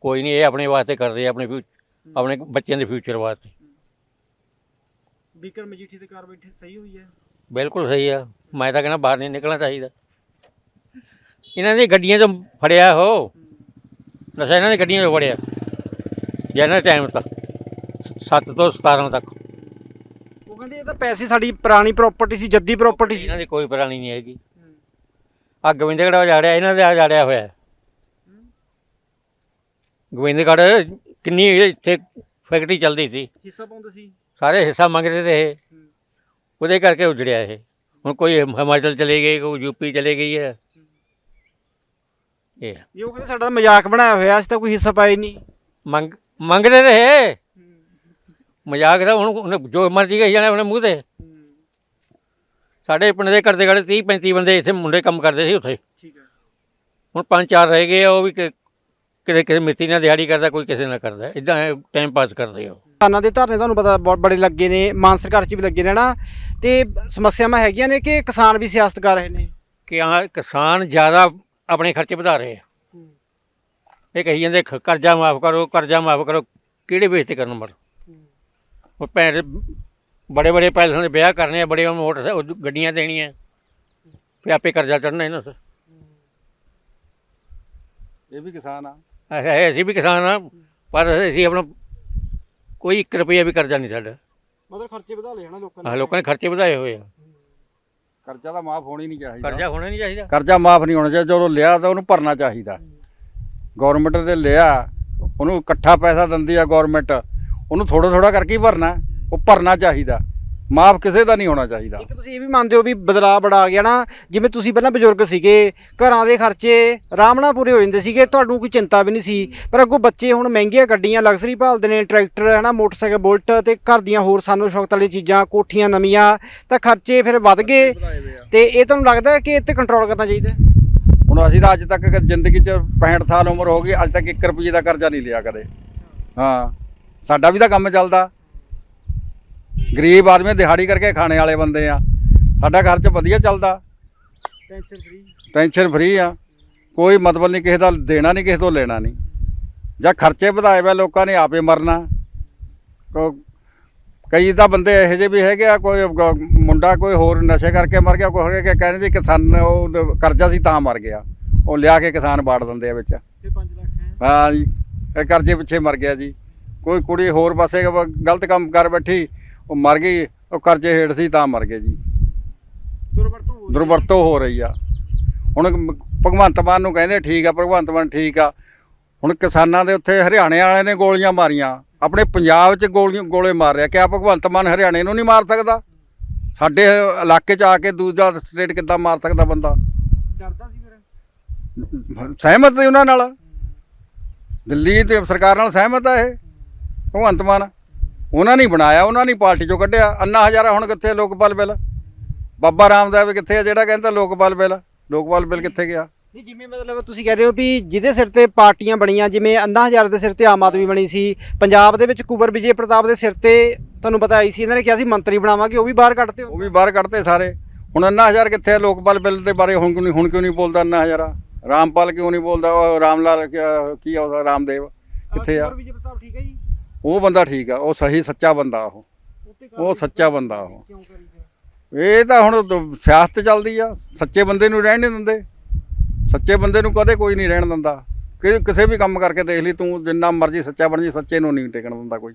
ਕੋਈ ਨਹੀਂ ਇਹ ਆਪਣੇ ਵਾਸਤੇ ਕਰਦੇ ਆ ਆਪਣੇ ਆਪਣੇ ਬੱਚਿਆਂ ਦੇ ਫਿਊਚਰ ਵਾਸਤੇ।
ਬੀਕਰ ਮਜੀਠੀ ਤੇ ਕਾਰਵਾਈ ਸਹੀ ਹੋਈ ਹੈ?
ਬਿਲਕੁਲ ਸਹੀ ਆ। ਮੈਂ ਤਾਂ ਕਹਿੰਦਾ ਬਾਹਰ ਨਹੀਂ ਨਿਕਲਣਾ ਚਾਹੀਦਾ। ਇਹਨਾਂ ਦੀ ਗੱਡੀਆਂ 'ਚੋਂ ਫੜਿਆ ਹੋ। ਨਸ਼ਾ ਇਹਨਾਂ ਦੀ ਗੱਡੀਆਂ 'ਚੋਂ ਫੜਿਆ। ਜਿਹਨਾਂ ਟਾਈਮ ਤੱਕ 7 ਤੋਂ 17 ਤੱਕ।
ਉਹ ਕਹਿੰਦੇ ਇਹ ਤਾਂ ਪੈਸੇ ਸਾਡੀ ਪੁਰਾਣੀ ਪ੍ਰਾਪਰਟੀ ਸੀ ਜੱਦੀ ਪ੍ਰਾਪਰਟੀ ਸੀ।
ਇਹਨਾਂ ਦੀ ਕੋਈ ਪੁਰਾਣੀ ਨਹੀਂ ਹੈਗੀ। ਆ ਗੋਬਿੰਦਗੜ੍ਹ ਉਜਾੜਿਆ ਇਹਨਾਂ ਦੇ ਉਜਾੜਿਆ ਹੋਇਆ। ਹੈ। ਗੋਬਿੰਦਗੜ੍ਹ ਕਿੰਨੀ ਇੱਥੇ ਫੈਕਟਰੀ ਚੱਲਦੀ ਸੀ।
ਹਿੱਸਾ ਪਾਉਂਦੇ ਸੀ।
ਸਾਰੇ ਹਿੱਸਾ ਮੰਗਦੇ ਤੇ ਇਹ। ਉਹਦੇ ਕਰਕੇ ਉਜੜਿਆ ਇਹ। ਹੁਣ ਕੋਈ ਹਿਮਾਚਲ ਚਲੇ ਗਏ ਕੋਈ ਯੂਪੀ ਚਲੇ ਗਈ ਹੈ। ਇਹ।
ਇਹ ਉਹ ਕਹਿੰਦੇ ਸਾਡਾ ਮਜ਼ਾਕ ਬਣਾਇਆ ਹੋਇਆ ਅਸੀਂ ਤਾਂ ਕੋਈ ਹਿੱਸਾ ਪਾਇਆ ਹੀ ਨਹੀਂ।
ਮੰਗ ਮੰਗਦੇ ਤੇ ਮਜ਼ਾਕ ਦਾ ਹੁਣ ਉਹਨੇ ਜੋ ਮਰਜ਼ੀ ਕਹੀ ਜਾਣਾ ਉਹਨੇ ਮੂੰਹ ਤੇ। ਸਾਡੇ ਪਿੰਡ ਦੇ ਕਰਦੇ ਕਰਦੇ 30 35 ਬੰਦੇ ਇੱਥੇ ਮੁੰਡੇ ਕੰਮ ਕਰਦੇ ਸੀ ਉੱਥੇ।
ਠੀਕ ਹੈ
ਹੁਣ ਪੰਜ ਚਾਰ ਰਹਿ ਗਏ ਆ ਉਹ ਵੀ ਕਿ- ਕਿਤੇ ਕਿਸੇ ਮਿੱਤੀ ਨਾਲ ਦਿਹਾੜੀ ਕਰਦਾ ਕੋਈ ਕਿਸੇ ਨਾਲ ਕਰਦਾ। ਇਦਾਂ ਟਾਈਮ ਪਾਸ ਕਰਦੇ ਆ ਉਹ।
ਕਿਸਾਨਾਂ ਦੇ ਧਰਨੇ ਤੁਹਾਨੂੰ ਪਤਾ ਬਹੁਤ ਬੜੇ ਲੱਗੇ ਨੇ ਮਾਨ ਸਰਕਾਰ 'ਚ ਵੀ ਲੱਗੇ ਨੇ ਨਾ। ਤੇ ਸਮੱਸਿਆਵਾਂ ਹੈਗੀਆਂ ਨੇ ਕਿ ਕਿਸਾਨ ਵੀ ਸਿਆਸਤ ਕਰ ਰਹੇ ਨੇ?
ਕਿ ਆ ਕਿਸਾਨ ਜ਼ਿਆਦਾ ਆਪਣੇ ਖਰਚੇ ਵਧਾ ਰਹੇ ਆ। ਇਹ ਕਹੀ ਜਾਂਦੇ ਖ- ਕਰਜ਼ਾ ਮਾਫ ਕਰੋ ਕਰਜ਼ਾ ਮਾਫ ਕਰੋ। ਕਿਹੜੇ ਬੇਸ ਤੇ ਕਰਨ ਮਰ? ਉਹ ਭੈਣ ਬੜੇ ਬੜੇ ਪੈਸਿਆਂ ਦੇ ਵਿਆਹ ਕਰਨੇ ਆ ਬੜੇ ਮੋਟਰ ਉਹ ਗੱਡੀਆਂ ਦੇਣੀਆਂ। ਫਿਰ ਆਪੇ ਕਰਜ਼ਾ ਚੜਨਾ ਇਹਨਾਂ ਤੇ
ਇਹ ਵੀ ਕਿਸਾਨ ਆ।
ਅਸੀਂ ਅਸੀਂ ਵੀ ਕਿਸਾਨ ਆ ਪਰ ਅਸੀਂ ਆਪਣਾ ਕੋਈ 1 ਰੁਪਿਆ ਵੀ ਕਰਜ਼ਾ ਨਹੀਂ ਸਾਡਾ।
ਮਤਲਬ ਖਰਚੇ ਵਧਾ ਲਏ ਹਨਾ ਲੋਕਾਂ
ਆਹ ਲੋਕਾਂ ਨੇ ਖਰਚੇ ਵਧਾਏ ਹੋਏ ਆ।
ਕਰਜ਼ਾ ਤਾਂ ਮਾਫ ਹੋਣੀ ਨਹੀਂ ਚਾਹੀਦਾ।
ਕਰਜ਼ਾ ਹੋਣਾ ਨਹੀਂ ਚਾਹੀਦਾ।
ਕਰਜ਼ਾ ਮਾਫ ਨਹੀਂ ਹੋਣਾ ਚਾਹੀਦਾ ਜਦੋਂ ਲਿਆ ਤਾਂ ਉਹਨੂੰ ਭਰਨਾ ਚਾਹੀਦਾ। ਗਵਰਨਮੈਂਟ ਦੇ ਲਿਆ ਉਹਨੂੰ ਇਕੱਠਾ ਪੈਸਾ ਦਿੰਦੀ ਆ ਗਵਰਨਮੈਂਟ ਉਹਨੂੰ ਥੋੜਾ ਥੋੜਾ ਕਰਕੇ ਹੀ ਭਰਨਾ ਉਹ ਭਰਨਾ ਚਾਹੀਦਾ। ਮਾਫ ਕਿਸੇ ਦਾ ਨਹੀਂ ਹੋਣਾ ਚਾਹੀਦਾ।
ਇੱਕ ਤੁਸੀਂ ਇਹ ਵੀ ਮੰਨਦੇ ਹੋ ਵੀ ਬਦਲਾਅ ਬੜਾ ਆ ਗਿਆ ਨਾ ਜਿਵੇਂ ਤੁਸੀਂ ਪਹਿਲਾਂ ਬਜ਼ੁਰਗ ਸੀਗੇ ਘਰਾਂ ਦੇ ਖਰਚੇ ਆਰਾਮ ਨਾਲ ਪੂਰੇ ਹੋ ਜਾਂਦੇ ਸੀਗੇ ਤੁਹਾਨੂੰ ਕੋਈ ਚਿੰਤਾ ਵੀ ਨਹੀਂ ਸੀ। ਪਰ ਅੱਗੋਂ ਬੱਚੇ ਹੁਣ ਮਹਿੰਗੀਆਂ ਗੱਡੀਆਂ ਲਗਜ਼ਰੀ ਭਾਲਦੇ ਨੇ ਟਰੈਕਟਰ ਹੈ ਨਾ ਮੋਟਰਸਾਈਕਲ ਬੁਲਟ ਤੇ ਘਰ ਦੀਆਂ ਹੋਰ ਸਾਨੂੰ ਸ਼ੌਕਤ ਵਾਲੀ ਚੀਜ਼ਾਂ ਕੋਠੀਆਂ ਨਵੀਆਂ ਤਾਂ ਖਰਚੇ ਫਿਰ ਵੱਧ ਗਏ। ਤੇ ਇਹ ਤੁਹਾਨੂੰ ਲੱਗਦਾ ਕਿ ਇਹ ਤੇ ਕੰਟਰੋਲ ਕਰਨਾ ਚਾਹੀਦਾ?
ਹੁਣ ਅਸੀਂ ਤਾਂ ਅੱਜ ਤੱਕ ਜ਼ਿੰਦਗੀ 'ਚ 65 ਸਾਲ ਉਮਰ ਹੋ ਗਈ ਅੱਜ ਤੱਕ 1 ਰੁਪਏ ਦਾ ਕਰਜ਼ਾ ਨਹੀਂ ਲਿਆ ਕਦੇ। ਹਾਂ ਸਾਡਾ ਵੀ ਤਾਂ ਕੰਮ ਚੱਲਦਾ। ਗਰੀਬ ਆਦਮੀ ਦਿਹਾੜੀ ਕਰਕੇ ਖਾਣੇ ਵਾਲੇ ਬੰਦੇ ਆ। ਸਾਡਾ ਘਰ 'ਚ ਵਧੀਆ ਚੱਲਦਾ। ਟੈਨਸ਼ਨ ਫਰੀ ਆ। ਕੋਈ ਮਤਲਬ ਨਹੀਂ ਕਿਸੇ ਦਾ ਦੇਣਾ ਨਹੀਂ ਕਿਸੇ ਤੋਂ ਲੈਣਾ ਨਹੀਂ। ਜਾਂ ਖਰਚੇ ਵਧਾਏ ਵੇ ਲੋਕਾਂ ਨੇ ਆਪੇ ਮਰਨਾ। ਕਈ ਤਾਂ ਬੰਦੇ ਇਹੋ ਜਿਹੇ ਵੀ ਹੈਗੇ ਆ ਕੋਈ ਮੁੰਡਾ ਕੋਈ ਹੋਰ ਨਸ਼ੇ ਕਰਕੇ ਮਰ ਗਿਆ ਕੋਈ ਹੋਰ ਕੇ ਕਹਿੰਦੇ ਜੀ ਕਿਸਾਨ ਉਹ ਕਰਜ਼ਾ ਸੀ ਤਾਂ ਮਰ ਗਿਆ। ਉਹ ਲਿਆ ਕੇ ਕਿਸਾਨ ਬਾੜ ਦਿੰਦੇ ਆ ਵਿੱਚ।
ਤੇ 5 ਲੱਖ ਹੈ।
ਹਾਂ ਜੀ ਇਹ ਕਰਜ਼ੇ ਪਿੱਛੇ ਮਰ ਗਿਆ ਜੀ। ਕੋਈ ਕੁੜੀ ਹੋਰ ਪਾਸੇ ਗਲਤ ਕੰਮ ਕਰ ਬੈਠੀ ਉਹ ਮਰ ਗਈ ਉਹ ਕਰਜ਼ੇ ਹੇਠ ਸੀ ਤਾਂ ਮਰ ਗਏ ਜੀ।
ਦੁਰਵਰਤੋਂ ਹੋ ਰਹੀ ਹੈ।
ਦੁਰਵਰਤੋਂ ਹੋ ਰਹੀ ਆ। ਹੁਣ ਭਗਵੰਤ ਮਾਨ ਨੂੰ ਕਹਿੰਦੇ ਠੀਕ ਆ ਭਗਵੰਤ ਮਾਨ ਠੀਕ ਆ। ਹੁਣ ਕਿਸਾਨਾਂ ਦੇ ਉੱਥੇ ਹਰਿਆਣੇ ਵਾਲਿਆਂ ਨੇ ਗੋਲੀਆਂ ਮਾਰੀਆਂ। ਆਪਣੇ ਪੰਜਾਬ 'ਚ ਗੋਲੀਆਂ ਗੋਲੇ ਮਾਰ ਰਿਹਾ। ਕਿਆ ਭਗਵੰਤ ਮਾਨ ਹਰਿਆਣੇ ਨੂੰ ਨਹੀਂ ਮਾਰ ਸਕਦਾ? ਸਾਡੇ ਇਲਾਕੇ 'ਚ ਆ ਕੇ ਦੂਜਾ ਸਟੇਟ ਕਿੱਦਾਂ ਮਾਰ ਸਕਦਾ ਬੰਦਾ?
ਡਰਦਾ ਸੀ ਫਿਰ?
ਸਹਿਮਤ ਨੇ ਉਹਨਾਂ ਨਾਲ। ਦਿੱਲੀ ਤੇ ਸਰਕਾਰ ਨਾਲ ਸਹਿਮਤ ਆ ਇਹ। ਭਗਵੰਤ ਮਾਨ। ਉਹਨਾਂ ਨੇ ਬਣਾਇਆ ਉਹਨਾਂ ਨੇ ਪਾਰਟੀ ਚੋਂ ਕੱਢਿਆ। ਅੰਨਾ ਹਜ਼ਾਰਾ ਹੁਣ ਕਿੱਥੇ ਲੋਕਪਾਲ ਬਿੱਲ? ਬਾਬਾ ਰਾਮਦੇਵ ਕਿੱਥੇ ਆ? ਜਿਹੜਾ ਕਹਿੰਦਾ ਲੋਕਪਾਲ ਬਿੱਲ। ਲੋਕਪਾਲ ਬਿੱਲ ਕਿੱਥੇ ਗਿਆ?
ਨਹੀਂ ਜਿਵੇਂ ਮਤਲਬ ਤੁਸੀਂ ਕਹਿ ਰਹੇ ਹੋ ਵੀ ਜਿਹਦੇ ਸਿਰ ਤੇ ਪਾਰਟੀਆਂ ਬਣੀਆਂ ਜਿਵੇਂ ਅੰਨਾ ਹਜ਼ਾਰ ਦੇ ਸਿਰ ਤੇ ਆਮ ਆਦਮੀ ਬਣੀ ਸੀ ਪੰਜਾਬ ਦੇ ਵਿੱਚ ਕੁਬਰ ਵਿਜੇ ਪ੍ਰਤਾਪ ਦੇ ਸਿਰ ਤੇ ਤੁਹਾਨੂੰ ਪਤਾ ਆਈ ਸੀ ਇਹਨਾਂ ਨੇ ਕਿਹਾ ਸੀ ਮੰਤਰੀ ਬਣਾਵਾਂਗੇ ਉਹ ਵੀ ਬਾਹਰ ਕੱਢਤੇ
ਉਹ ਵੀ ਬਾਹਰ ਕੱਢਤੇ ਸਾਰੇ। ਹੁਣ ਅੰਨਾ ਹਜ਼ਾਰ ਕਿੱਥੇ ਆ? ਲੋਕਪਾਲ ਬਿੱਲ ਦੇ ਬਾਰੇ ਹੁਣ ਕਿਉਂ ਨਹੀਂ ਹੁਣ ਕਿਉਂ ਨਹੀਂ ਬੋਲਦਾ ਅੰਨਾ ਹਜ਼ਾਰਾ? ਰਾਮਪਾਲ ਕਿਉਂ ਨਹੀਂ ਬੋਲਦਾ? ਉਹ ਰਾਮ ਲਾਲ ਕਿਆ- ਕੀ ਆ ਉਹਦਾ? ਰਾਮਦੇਵ। ਕਿੱਥੇ ਆ?
ਕੁਬਰ ਵਿਜੇ ਪ੍ਰਤਾਪ ਠੀਕ ਹੈ ਜੀ।
ਉਹ ਬੰਦਾ ਠੀਕ ਆ। ਉਹ ਸਹੀ ਸੱਚਾ ਬੰਦਾ ਉਹ। ਉਹ ਸੱਚਾ ਬੰਦਾ ਉਹ। ਇਹ ਤਾਂ ਹੁਣ ਸਿਆਸਤ ਚੱਲਦੀ ਆ। ਸੱਚੇ ਬੰਦੇ ਨੂੰ ਰਹਿਣ ਨਹੀਂ ਦਿੰਦੇ। ਸੱਚੇ ਬੰਦੇ ਨੂੰ ਕਦੇ ਕੋਈ ਨਹੀਂ ਰਹਿਣ ਦਿੰਦਾ। ਕਿ ਕਿਸੇ ਵੀ ਕੰਮ ਕਰਕੇ ਦੇਖ ਲਈ ਤੂੰ ਜਿੰਨਾ ਮਰਜ਼ੀ ਸੱਚਾ ਬਣ ਜੀ ਸੱਚੇ ਨੂੰ ਨਹੀਂ ਟਿਕਣ ਦਿੰਦਾ ਕੋਈ।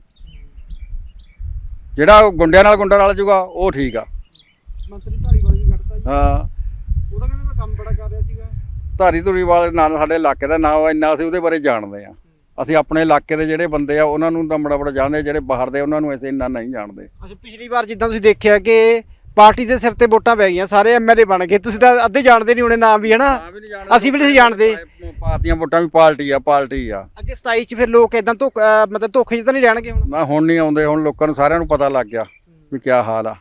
ਜਿਹੜਾ ਉਹ ਗੁੰਡਿਆਂ ਨਾਲ ਗੁੰਡਾ ਰਲ ਜੂਗਾ ਉਹ ਠੀਕ ਆ।
ਮੰਤਰੀ ਧਾਲੀਵਾਲ ਵੀ ਕੱਢਤਾ ਜੀ।
ਹਾਂ।
ਉਹ ਤਾਂ ਕਹਿੰਦੇ ਮੈਂ ਕੰਮ ਬੜਾ ਕਰ ਰਿਹਾ ਸੀਗਾ।
ਧਾਰੀ ਧੁਰੀ ਵਾਲੇ ਨਾਲ ਸਾਡੇ ਇਲਾਕੇ ਦਾ ਨਾਮ ਇੰਨਾ ਅਸੀਂ ਉਹਦੇ ਬਾਰੇ ਜਾਣਦੇ ਆ। ਅਸੀਂ ਆਪਣੇ ਇਲਾਕੇ ਦੇ ਜਿਹੜੇ ਬੰਦੇ ਆ ਉਹਨਾਂ ਨੂੰ ਤਾਂ ਬੜਾ ਬੜਾ ਜਾਣਦੇ ਜਿਹੜੇ ਬਾਹਰ ਦੇ ਉਹਨਾਂ ਨੂੰ ਅਸੀਂ ਇੰਨਾ ਨਹੀਂ ਜਾਣਦੇ।
ਅੱਛਾ ਪਿਛਲੀ ਵਾਰ ਜਿੱਦਾਂ ਤੁਸੀਂ ਦੇਖਿਆ ਕਿ ਪਾਰਟੀ ਦੇ ਸਿਰ ਤੇ ਵੋਟਾਂ ਪੈ ਗਈਆਂ ਸਾਰੇ ਐਮਐਲਏ ਬਣ ਗਏ। ਤੁਸੀਂ ਤਾਂ ਅੱਧੇ ਜਾਣਦੇ ਨਹੀਂ ਹੋਣੇ ਨਾਮ ਵੀ ਹਨਾ? ਅਸੀਂ ਵੀ ਨਹੀਂ ਜਾਣਦੇ।
ਪਾਰਟੀਆਂ ਵੋਟਾਂ ਵੀ ਪਾਰਟੀ ਆ ਪਾਰਟੀ ਆ।
ਅੱਗੇ 27 ਚ ਫਿਰ ਲੋਕ ਇਦਾਂ ਧੋਖ ਮਤਲਬ ਧੋਖੇ ਤਾਂ ਨਹੀਂ ਰਹਿਣਗੇ ਹੁਣ?
ਨਾ ਹੁਣ ਨਹੀਂ ਆਉਂਦੇ ਹੁਣ ਲੋਕਾਂ ਨੂੰ ਸਾਰਿਆਂ ਨੂੰ ਪਤਾ ਲੱਗ ਗਿਆ ਵੀ ਕੀ ਹਾਲ ਆ।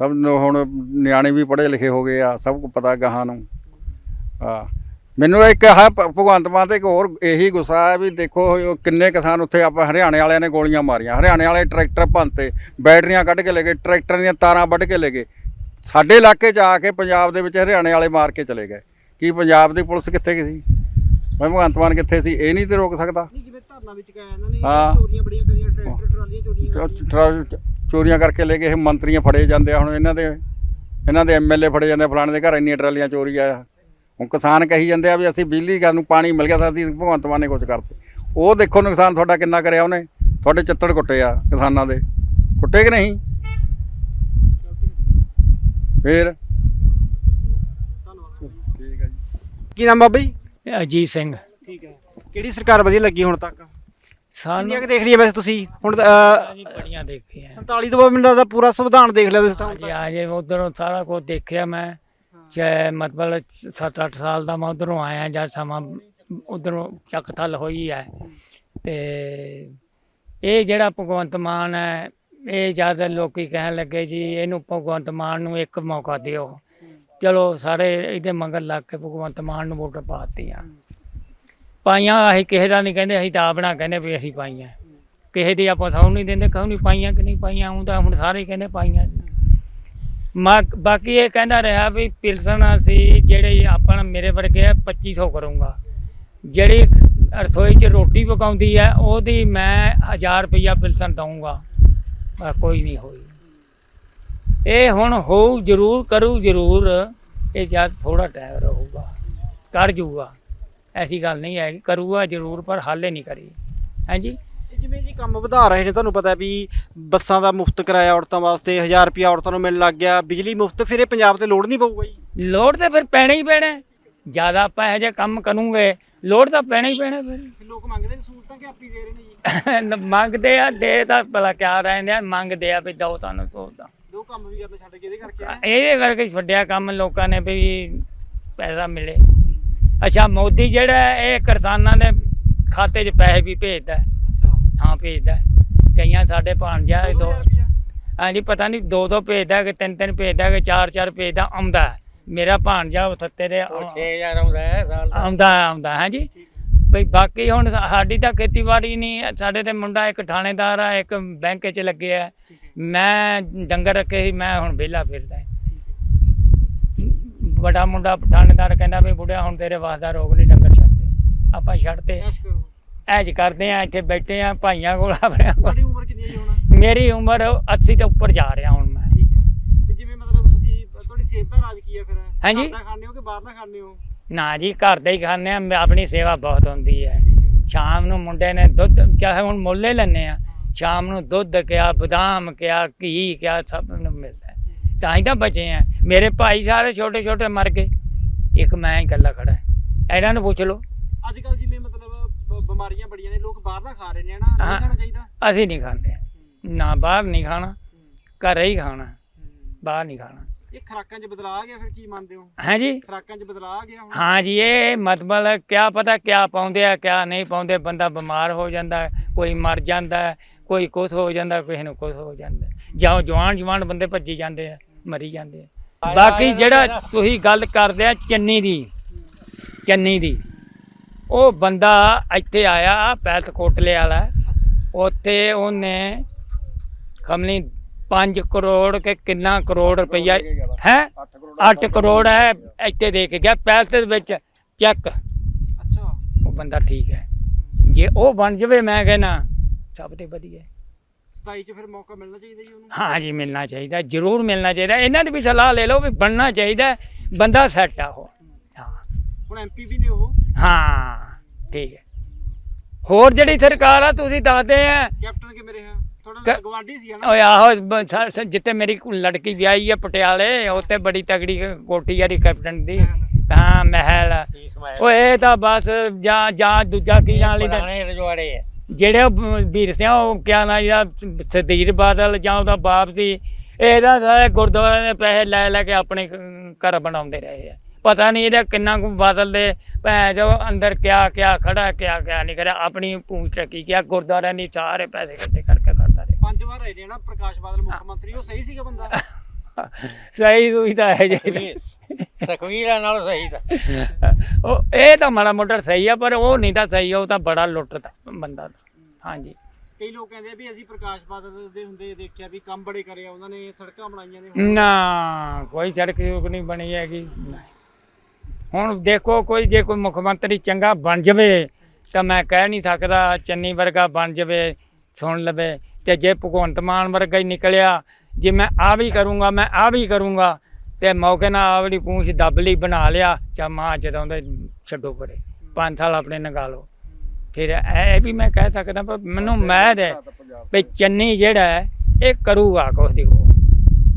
ਸਭ ਨੂੰ ਹੁਣ ਨਿਆਣੇ ਵੀ ਪੜ੍ਹੇ ਲਿਖੇ ਹੋ ਗਏ ਆ ਸਭ ਕੁ ਪਤਾ ਗਾਹਾਂ ਨੂੰ। ਆ ਮੈਨੂੰ ਇੱਕ ਹੈ ਭ- ਭਗਵੰਤ ਮਾਨ ਤੇ ਇੱਕ ਹੋਰ ਇਹੀ ਗੁੱਸਾ ਹੈ ਵੀ ਦੇਖੋ ਉਹ ਕਿੰਨੇ ਕਿਸਾਨ ਉੱਥੇ ਆਪਾਂ ਹਰਿਆਣੇ ਵਾਲਿਆਂ ਨੇ ਗੋਲੀਆਂ ਮਾਰੀਆਂ। ਹਰਿਆਣੇ ਵਾਲੇ ਟਰੈਕਟਰ ਭੰਨਤੇ ਬੈਟਰੀਆਂ ਕੱਢ ਕੇ ਲੈ ਗਏ ਟਰੈਕਟਰਾਂ ਦੀਆਂ ਤਾਰਾਂ ਵੱਢ ਕੇ ਲੈ ਗਏ। ਸਾਡੇ ਇਲਾਕੇ 'ਚ ਆ ਕੇ ਪੰਜਾਬ ਦੇ ਵਿੱਚ ਹਰਿਆਣੇ ਵਾਲੇ ਮਾਰ ਕੇ ਚਲੇ ਗਏ। ਕੀ ਪੰਜਾਬ ਦੀ ਪੁਲਿਸ ਕਿੱਥੇ ਗਈ ਸੀ? ਮੈਂ ਭਗਵੰਤ ਮਾਨ ਕਿੱਥੇ ਸੀ? ਇਹ ਨਹੀਂ ਤੇ ਰੋਕ ਸਕਦਾ।
ਨਹੀਂ ਜਿਵੇਂ ਧਰਨਾ ਵਿੱਚ ਗਿਆ ਇਹਨਾਂ ਨੇ
ਹਾਂ।
ਚੋਰੀਆਂ ਬੜੀਆਂ ਕਰੀਆਂ ਟਰੈਕਟਰ ਟਰਾਲੀਆਂ ਚੋਰੀਆਂ
ਚ- ਟਰਾ- ਚੋਰੀਆਂ ਕਰਕੇ ਲੈ ਇਹ ਮੰਤਰੀਆਂ ਫੜੇ ਜਾਂਦੇ ਆ ਹੁਣ ਇਹਨਾਂ ਦੇ। ਇਹਨਾਂ ਦੇ ਐਮਐਲਏ ਫੜੇ ਜਾਂਦੇ ਆ, ਫਲਾਣੇ ਦੇ ਘਰ ਇੰਨੀਆਂ ਟਰਾਲੀਆਂ ਚੋਰੀ ਆ। ਹੁਣ ਕਿਸਾਨ ਕਹੀ ਜਾਂਦੇ ਆ ਵੀ ਅਸੀਂ ਬਿਜਲੀ ਘਰ ਨੂੰ ਪਾਣੀ ਮਿਲ ਗਿਆ ਤਾਂ ਅਸੀਂ ਭਗਵੰਤ ਮਾਨ ਨੇ ਕੁਝ ਕਰਤੇ। ਉਹ ਦੇਖੋ ਨੁਕਸਾਨ ਤੁਹਾਡਾ ਕਿੰਨਾ ਕਰਿਆ ਉਹਨੇ। ਤੁਹਾਡੇ ਚੱਤੜ ਕੁੱਟੇ ਆ ਕਿਸਾਨਾਂ ਦੇ। ਕੁੱਟੇ ਕਿ ਨਹੀਂ? ਫੇਰ? ਠੀਕ ਹੈ ਜੀ।
ਕੀ ਨਾਮ ਬਾਬਾ ਜੀ?
ਅਜੀਤ ਸਿੰਘ।
ਠੀਕ ਹੈ। ਕਿਹੜੀ ਸਰਕਾਰ ਵਧੀਆ ਲੱਗੀ ਹੁਣ ਤੱਕ?
ਸਾਨੂੰ
ਕਿੰਨੀਆਂ ਕੁ ਦੇਖ ਲਈਆਂ ਵੈਸੇ ਤੁਸੀਂ? ਹੁਣ ਅਹ,
ਜੀ ਬੜੀਆਂ ਦੇਖੀਆਂ।
47 ਤੋਂ ਬਾਅਦ ਮੈਨੂੰ ਦਾ ਪੂਰਾ ਸੰਵਿਧਾਨ ਦੇਖ ਲਿਆ ਤੁਸੀਂ ਤਾਂ ਹੁਣ
ਜੇ ਉਧਰੋਂ ਸਾਰਾ ਕੁਝ ਦੇਖਿਆ ਮੈਂ। ਚਾਹੇ ਮਤਲਬ 7-8 ਸਾਲ ਦਾ ਮੈਂ ਉਧਰੋਂ ਆਇਆ ਜਾਂ ਸਮਾਂ ਉਧਰੋਂ ਚੱਕਥਲ ਹੋਈ ਹੈ। ਤੇ ਇਹ ਜਿਹੜਾ ਭਗਵੰਤ ਮਾਨ ਹੈ, ਇਹ ਜ਼ਿਆਦਾ ਲੋਕੀ ਕਹਿਣ ਲੱਗੇ ਜੀ, ਇਹਨੂੰ ਭਗਵੰਤ ਮਾਨ ਨੂੰ ਇੱਕ ਮੌਕਾ ਦਿਓ। ਚਲੋ ਸਾਰੇ ਇਹਦੇ ਮੰਗਰ ਲੱਗ ਕੇ ਭਗਵੰਤ ਮਾਨ ਨੂੰ ਵੋਟਾਂ ਪਾਤੀਆਂ ਪਾਈਆਂ ਅਸੀਂ ਕਿਸੇ ਦਾ ਨਹੀਂ ਕਹਿੰਦੇ, ਅਸੀਂ ਤਾਂ ਆਪਣਾ ਕਹਿੰਦੇ ਵੀ ਅਸੀਂ ਪਾਈਆਂ। ਕਿਸੇ ਦੀ ਆਪਾਂ ਸੌ ਨਹੀਂ ਦਿੰਦੇ ਕਹੋ ਨਹੀਂ ਪਾਈਆਂ ਕਿ ਨਹੀਂ ਪਾਈਆਂ? ਉਹ ਹੁਣ ਸਾਰੇ ਕਹਿੰਦੇ ਪਾਈਆਂ। ਮਾ- ਬਾਕੀ ਇਹ ਕਹਿੰਦਾ ਰਿਹਾ ਵੀ ਪਿਲਸਨ ਅਸੀਂ ਜਿਹੜੇ ਆਪਣਾ ਮੇਰੇ ਵਰਗੇ ਆ 2500 ਕਰੂੰਗਾ। ਜਿਹੜੀ ਰਸੋਈ 'ਚ ਰੋਟੀ ਪਕਾਉਂਦੀ ਹੈ ਉਹਦੀ ਮੈਂ 1000 ਰੁਪਈਆ ਪਿਲਸਨ ਦਊਂਗਾ। ਬਸ ਕੋਈ ਨਹੀਂ ਹੋਈ। ਇਹ ਹੁਣ ਹੋਊ ਜ਼ਰੂਰ, ਕਰੂ ਜ਼ਰੂਰ, ਇਹ ਜਦ ਥੋੜਾ ਟਾਈਮ ਰਹੂਗਾ, ਕਰ ਜੂਗਾ। ਐਸੀ ਗੱਲ ਨਹੀਂ ਹੈ ਕਰੂਗਾ ਜ਼ਰੂਰ, ਪਰ ਹਾਲੇ ਨਹੀਂ ਕਰੀ। ਹਾਂਜੀ
ਜਿਵੇਂ ਜੀ ਕੰਮ ਵਧਾ ਰਹੇ ਨੇ ਤੁਹਾਨੂੰ ਪਤਾ ਵੀ ਬੱਸਾਂ ਦਾ ਮੁਫਤ ਕਿਰਾਇਆ ਔਰਤਾਂ ਵਾਸਤੇ 1000 ਰੁਪਿਆ ਔਰਤਾਂ ਨੂੰ ਮਿਲਣ ਲੱਗ ਗਿਆ ਬਿਜਲੀ ਮੁਫਤ ਫਿਰ ਇਹ ਪੰਜਾਬ ਤੇ ਲੋੜ ਨਹੀਂ ਪਊਗਾ ਜੀ।
ਲੋੜ ਤੇ ਫਿਰ ਪੈਣਾ ਹੀ ਪੈਣਾ। ਜ਼ਿਆਦਾ ਆਪਾਂ ਇਹੋ ਜਿਹਾ ਕੰਮ ਕਰੂੰਗੇ ਲੋੜ ਤਾਂ ਪੈਣਾ ਹੀ ਪੈਣਾ ਫਿਰ।
ਲੋਕ ਮੰਗਦੇ ਨੇ ਸਹੂਲਤਾਂ ਕਿ ਆਪੀ ਦੇ ਰਹੇ ਨੇ ਜੀ?
ਮੰਗਦੇ ਆ ਦੇ ਤਾਂ ਭਲਾ ਕਿਆ ਰਹਿੰਦੇ ਆ ਮੰਗਦੇ ਆ ਵੀ ਦੋ ਤੁਹਾਨੂੰ ਦੋ ਤਾਂ
ਲੋਕ ਕੰਮ ਵੀ ਕਰਨੇ ਛੱਡ ਕੇ ਇਹਦੇ ਕਰਕੇ
ਇਹਦੇ ਕਰਕੇ ਛੱਡਿਆ ਕੰਮ ਲੋਕਾਂ ਨੇ ਵੀ ਪੈਸਾ ਮਿਲੇ। ਅੱਛਾ ਮੋਦੀ ਜਿਹੜਾ ਇਹ ਕਿਸਾਨਾਂ ਦੇ ਖਾਤੇ 'ਚ ਪੈਸੇ ਵੀ ਭੇਜਦਾ। ਭੇਜਦਾ। ਕਈਆਂ ਸਾਡੇ ਭਾਣਜਾ ਦੋ ਹਾਂਜੀ ਪਤਾ ਨਹੀਂ ਦੋ ਦੋ ਭੇਜਦਾ ਕਿ ਤਿੰਨ ਤਿੰਨ ਭੇਜਦਾ ਕਿ ਚਾਰ ਚਾਰ ਭੇਜਦਾ ਆਉਂਦਾ। ਮੇਰਾ ਭਾਣਜਾ ਉੱਥੇ ਤੇਰੇ
6000 ਆਉਂਦਾ ਹੈ ਸਾਲ ਦਾ।
ਆਉਂਦਾ ਆਉਂਦਾ ਹਾਂਜੀ। ਬਈ ਬਾਕੀ ਹੁਣ ਸਾਡੀ ਤਾਂ ਖੇਤੀਬਾੜੀ ਨਹੀਂ। ਸਾਡੇ ਤੇ ਮੁੰਡਾ ਇੱਕ ਥਾਣੇਦਾਰ ਆ ਇੱਕ ਬੈਂਕ 'ਚ ਲੱਗਿਆ ਮੈਂ ਡੰਗਰ ਰੱਖੇ ਸੀ ਮੈਂ ਹੁਣ ਵਿਹਲਾ ਫਿਰਦਾ ਵੱਡਾ ਮੁੰਡਾ ਥਾਣੇਦਾਰ ਕਹਿੰਦਾ ਵੀ ਬੁੜਿਆ ਹੁਣ ਤੇਰੇ ਵਾਸਦਾ ਰੋਗ ਨਹੀਂ ਡੰਗਰ ਛੱਡ ਦੇ ਆਪਾਂ ਛੱਡਦੇ
ਐਸ਼ ਕਰੋ
ਐਜ ਕਰਦੇ ਆ ਇੱਥੇ ਬੈਠੇ ਆ ਭਾਈਆਂ ਕੋਲ ਆਪਣੇ
ਤੁਹਾਡੀ ਉਮਰ ਕਿੰਨੀ ਹੈ ਜੀ ਹੁਣ?
ਮੇਰੀ ਉਮਰ 80 ਤੋਂ ਉੱਪਰ ਜਾ ਰਿਹਾ ਹੁਣ ਮੈਂ।
ਠੀਕ ਹੈ। ਤੇ ਜਿਵੇਂ ਮਤਲਬ ਤੁਸੀਂ ਤੁਹਾਡੀ ਸਿਹਤ ਦਾ ਰਾਜ ਕੀ ਹੈ ਫਿਰ?
ਹਾਂਜੀ।
ਘਰ ਦਾ ਖਾਣੇ ਹੋ ਕਿ ਬਾਹਰ ਦਾ ਖਾਣੇ ਹੋ?
ਨਾ ਜੀ ਘਰ ਦਾ ਹੀ ਖਾਂਦੇ ਆ ਮੈਂ- ਆਪਣੀ ਸੇਵਾ ਬਹੁਤ ਹੁੰਦੀ ਹੈ। ਸ਼ਾਮ ਨੂੰ ਮੁੰਡੇ ਨੇ ਦੁੱਧ ਚਾਹੇ ਹੁਣ ਮੁੱਲੇ ਲੈਣੇ ਆ। ਸ਼ਾਮ ਨੂੰ ਦੁੱਧ ਕਿਆ ਬਦਾਮ ਕਿਆ ਘੀ ਕਿਆ ਸਭ ਨੂੰ ਮਿਲਦਾ ਹੈ। ਤਾਂ ਹੀ ਤਾਂ ਬਚੇ ਆ। ਮੇਰੇ ਭਾਈ ਸਾਰੇ ਛੋਟੇ ਛੋਟੇ ਮਰ ਗਏ। ਇੱਕ ਮੈਂ ਹੀ ਇਕੱਲਾ ਖੜਾ ਹੈ। ਇਹਨਾਂ ਨੂੰ ਪੁੱਛ ਲਓ।
ਅੱਜ ਕੱਲ ਬ- ਬਿਮਾਰੀਆਂ ਬੜੀਆਂ ਨੇ ਲੋਕ ਬਾਹਰ ਦਾ ਖਾ ਰਹੇ ਨੇ
ਹਾਂ।
ਨਹੀਂ ਖਾਣਾ ਚਾਹੀਦਾ।
ਅਸੀਂ ਨਹੀਂ ਖਾਂਦੇ। ਨਾ ਬਾਹਰ ਨਹੀਂ ਖਾਣਾ ਘਰੇ ਹੀ ਖਾਣਾ। ਬਾਹਰ ਨਹੀਂ ਖਾਣਾ।
ਇਹ ਖਰਾਕਾਂ 'ਚ ਬਦਲਾਅ ਆ ਗਿਆ ਫਿਰ ਕੀ ਮੰਨਦੇ ਹੋ?
ਹੈ ਜੀ?
ਖਰਾਕਾਂ 'ਚ ਬਦਲਾਅ ਆ ਗਿਆ ਹੁਣ?
ਹਾਂ ਜੀ ਇਹ ਮਤਲਬ ਕਿਆ ਪਤਾ ਕਿਆ ਪਾਉਂਦੇ ਆ ਕਿਆ ਨਹੀਂ ਪਾਉਂਦੇ ਬੰਦਾ ਬਿਮਾਰ ਹੋ ਜਾਂਦਾ ਕੋਈ ਮਰ ਜਾਂਦਾ ਕੋਈ ਕੁਛ ਹੋ ਜਾਂਦਾ ਕਿਸੇ ਨੂੰ ਕੁਛ ਹੋ ਜਾਂਦਾ। ਜਾਂ ਜਵਾਨ ਜਵਾਨ ਬੰਦੇ ਭੱਜੀ ਜਾਂਦੇ ਆ ਮਰੀ ਜਾਂਦੇ ਆ। ਬਾਕੀ ਜਿਹੜਾ ਤੁਸੀਂ ਗੱਲ ਕਰਦੇ ਆ ਚੰਨੀ ਦੀ ਚੰਨੀ ਦੀ। ਉਹ ਬੰਦਾ ਇੱਥੇ ਆਇਆ ਪੈਲਸ ਕੋਟਲੇ ਵਾਲਾ। ਉੱਥੇ ਉਹਨੇ ਖਮਲੀ 5 ਕਰੋੜ ਕੇ ਕਿੰਨਾ ਕਰੋੜ ਰੁਪਈਆ ਹੈ? 8 ਕਰੋੜ ਹੈ ਇੱਥੇ ਦੇ ਕੇ ਗਿਆ ਪੈਲਸ ਦੇ ਵਿੱਚ ਚੈੱਕ।
ਅੱਛਾ।
ਉਹ ਬੰਦਾ ਠੀਕ ਹੈ। ਜੇ ਉਹ ਬਣ ਜਵੇ ਮੈਂ ਕਹਿੰਦਾ ਸਭ ਤੋਂ ਵਧੀਆ
27 'ਚ ਫਿਰ ਮੌਕਾ ਮਿਲਣਾ ਚਾਹੀਦਾ ਜੀ ਉਹਨੂੰ?
ਹਾਂ ਜੀ ਮਿਲਣਾ ਚਾਹੀਦਾ ਜ਼ਰੂਰ ਮਿਲਣਾ ਚਾਹੀਦਾ। ਇਹਨਾਂ ਦੀ ਵੀ ਸਲਾਹ ਲੈ ਲਓ ਵੀ ਬਣਨਾ ਚਾਹੀਦਾ ਬੰਦਾ ਸੈੱਟ ਆ ਉਹ।
ਹੁਣ ਐਮਪੀ ਵੀ ਨੇ ਉਹ।
ਹਾਂ ਠੀਕ ਹੈ। ਹੋਰ ਜਿਹੜੀ ਸਰਕਾਰ ਆ ਤੁਸੀਂ ਦੱਸਦੇ ਆ।
ਕੈਪਟਨ ਕਿਵੇਂ ਰਿਹਾ? ਤੁਹਾਡਾ
ਕ-
ਗਵਾਂਢੀ ਸੀ ਹਨਾ?
ਓਏ ਆਹੋ ਬ- ਸ- ਸ- ਜਿੱਥੇ ਮੇਰੀ ਕੁ- ਲੜਕੀ ਵਿਆਹੀ ਹੈ ਪਟਿਆਲੇ ਉੱਥੇ ਬੜੀ ਤਗੜੀ ਕੋਠੀ ਆ ਦੀ ਕੈਪਟਨ ਦੀ। ਹਾਂ ਮਹਿਲ ਓਏ ਇਹ ਤਾਂ ਬਸ ਜਾਂ ਜਾਂ ਦੂਜਾ ਕੀ ਨਾਲ ਹੀ ਦਾ
ਪੁਰਾਣੇ ਰਜਵਾੜੇ ਆ।
ਜਿਹੜੇ ਉਹ ਬ- ਵੀਰ ਸਿੰਘ ਉਹ ਕਿਆ ਨਾ ਜਿਹੜਾ ਸਦੀਰ ਬਾਦਲ ਜਾਂ ਉਹਦਾ ਬਾਪ ਸੀ ਇਹਦਾ ਸਾਰੇ ਗੁਰਦੁਆਰੇ ਦੇ ਪੈਸੇ ਲੈ ਲੈ ਕੇ ਆਪਣੇ ਘਰ ਬਣਾਉਂਦੇ ਰਹੇ ਆ। ਪਤਾ ਨਹੀਂ ਇਹਦਾ ਕਿੰਨਾ ਕੁ ਬਾਦਲ ਦੇ ਭੈਣ ਜੋ ਅੰਦਰ ਕਿਆ ਕਿਆ ਖੜਾ ਕਿਆ ਕਿਆ ਨਹੀਂ ਕਰਿਆ। ਆਪਣੀ ਪੂੰਛ ਟਕੀ ਕਿਆ ਗੁਰਦੁਆਰਿਆਂ ਦੀ ਸਾਰੇ ਪੈਸੇ ਇਕੱਠੇ ਕਰਕੇ ਕਰਦਾ ਰਿਹਾ।
ਪੰਜ ਵਾਰ ਰਹੇ ਨੇ ਨਾ ਪ੍ਰਕਾਸ਼ ਬਾਦਲ ਮੁੱਖ ਮੰਤਰੀ ਉਹ ਸਹੀ ਸੀਗਾ ਬੰਦਾ?
ਸਹੀ ਦੂਈ ਤਾਂ ਹੈ ਜੀ
ਤਕਵੀਰਾਂ ਨਾਲ ਸਹੀ ਤਾਂ।
ਉਹ ਇਹ ਤਾਂ ਮਾੜਾ ਮੋਟਾ ਸਹੀ ਆ ਪਰ ਉਹ ਨਹੀਂ ਤਾਂ ਸਹੀ ਉਹ ਤਾਂ ਬੜਾ ਲੁੱਟਦਾ ਬੰਦਾ ਹਾਂਜੀ।
ਕਈ ਲੋਕ ਕਹਿੰਦੇ ਵੀ ਅਸੀਂ ਪ੍ਰਕਾਸ਼ ਬਾਦਲ ਦੇ ਹੁੰਦੇ ਦੇਖਿਆ ਵੀ ਕੰਮ ਬੜੇ ਕਰੇ ਆ ਉਹਨਾਂ ਨੇ ਸੜਕਾਂ ਬਣਾਈਆਂ ਨੇ
ਨਾ ਕੋਈ ਸੜਕ ਨਹੀਂ ਬਣੀ ਹੈਗੀ। ਨਹੀਂ। ਹੁਣ ਦੇਖੋ ਕੋਈ ਜੇ ਕੋਈ ਮੁੱਖ ਮੰਤਰੀ ਚੰਗਾ ਬਣ ਜਵੇ ਤਾਂ ਮੈਂ ਕਹਿ ਨਹੀਂ ਸਕਦਾ ਚੰਨੀ ਵਰਗਾ ਬਣ ਜਵੇ ਸੁਣ ਲਵੇ। ਤੇ ਜੇ ਭਗਵੰਤ ਮਾਨ ਵਰਗਾ ਹੀ ਨਿਕਲਿਆ ਜੇ ਮੈਂ ਆ ਵੀ ਕਰੂੰਗਾ ਮੈਂ ਆ ਵੀ ਕਰੂੰਗਾ ਤੇ ਮੌਕੇ ਨਾਲ ਆਪਣੀ ਪੂੰਛ ਦੱਬ ਲਈ ਬਣਾ ਲਿਆ ਚਾ ਮਾਂ ਜਦੋਂ ਦੇ ਛੱਡੋ ਪਰੇ। 5 ਸਾਲ ਆਪਣੇ ਨਗਾ ਲਓ। ਫਿਰ ਇਹ ਵੀ ਮੈਂ ਕਹਿ ਸਕਦਾ ਪਰ ਮੈਨੂੰ ਮੈਦ ਹੈ ਵੀ ਚੰਨੀ ਜਿਹੜਾ ਇਹ ਕਰੂਗਾ ਕੁਛ ਦੀ ਉਹ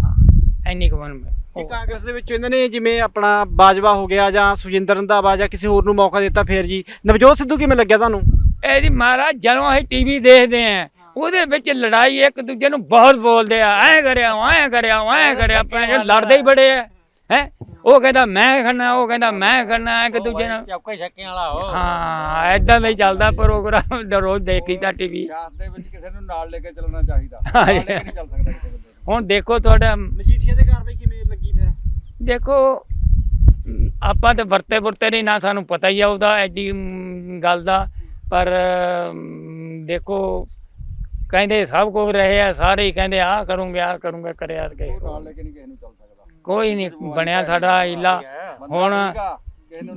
ਹਾਂ ਇੰਨੀ ਕੁ ਮਨ
ਕਿ ਕਾਂਗਰਸ ਦੇ ਵਿੱਚ ਇਹਨਾਂ ਨੇ ਜਿਵੇਂ ਆਪਣਾ ਬਾਜਵਾ ਹੋ ਗਿਆ ਜਾਂ ਸੁਜਿੰਦਰ ਰੰਧਾਵਾ ਜਾਂ ਕਿਸੇ ਹੋਰ ਨੂੰ ਮੌਕਾ ਦਿੱਤਾ ਫੇਰ ਜੀ। ਨਵਜੋਤ ਸਿੱਧੂ ਕਿਵੇਂ ਲੱਗਿਆ ਤੁਹਾਨੂੰ?
ਇਹਦੀ ਮਹਾਰਾਜ ਜਦੋਂ ਅਸੀਂ ਟੀਵੀ ਦੇਖਦੇ ਆਂ ਉਹਦੇ ਵਿੱਚ ਲੜਾਈ ਇੱਕ ਦੂਜੇ ਨੂੰ ਬਹੁਤ ਬੋਲਦੇ ਆ। ਐ ਕਰਿਆ ਐ ਕਰਿਆ ਐ ਕਰਿਆ ਭੈਣ ਲੜਦੇ ਹੀ ਬੜੇ ਆ ਹੈ? ਉਹ ਕਹਿੰਦਾ ਮੈਂ ਖੜਨਾ ਉਹ ਕਹਿੰਦਾ ਮੈਂ ਖੜਨਾ ਇੱਕ ਦੂਜੇ ਨਾਲ।
ਚੌਕੇ ਛੱਕਿਆਂ ਵਾਲਾ ਹੋ
ਹਾਂ ਐਦਾਂ ਦਾ ਹੀ ਚੱਲਦਾ ਪ੍ਰੋਗਰਾਮ ਰੋਜ਼ ਦੇਖੀਦਾ ਟੀਵੀ।
ਸਿਆਸਤ ਦੇ ਵਿੱਚ ਕਿਸੇ ਨੂੰ ਨਾਲ ਲੈ ਕੇ ਚੱਲਣਾ ਚਾਹੀਦਾ।
ਹਾਂ
ਨਾਲ
ਜੀ।
ਲੈ ਕੇ ਨਹੀਂ ਚੱਲ ਸਕਦਾ ਕਿਸੇ ਬੰਦੇ ਨੂੰ।
ਹੁਣ ਦੇਖੋ ਤੁਹਾਡਾ
ਮਜੀਠੀਆ ਦੇ ਕਾਰਵਾਈ ਕਿਵੇਂ
ਦੇਖੋ ਆਪਾਂ ਤੇ ਵਰਤੇ ਵਰਤੇ ਨਹੀਂ ਨਾ ਸਾਨੂੰ ਪਤਾ ਹੀ ਆ ਉਹਦਾ ਐਡੀ ਗੱਲ ਦਾ। ਪਰ ਦੇਖੋ ਕਹਿੰਦੇ ਸਭ ਕੁਝ ਰਹੇ ਆ ਸਾਰੇ ਹੀ ਕਹਿੰਦੇ ਆ ਕਰੂੰਗੇ ਆ ਕਰੂੰਗੇ ਕਰਿਆ ਕੇ
ਕੇ
ਕੋਈ ਨਹੀਂ ਬਣਿਆ ਸਾਡਾ ਇਲਾ ਹੁਣ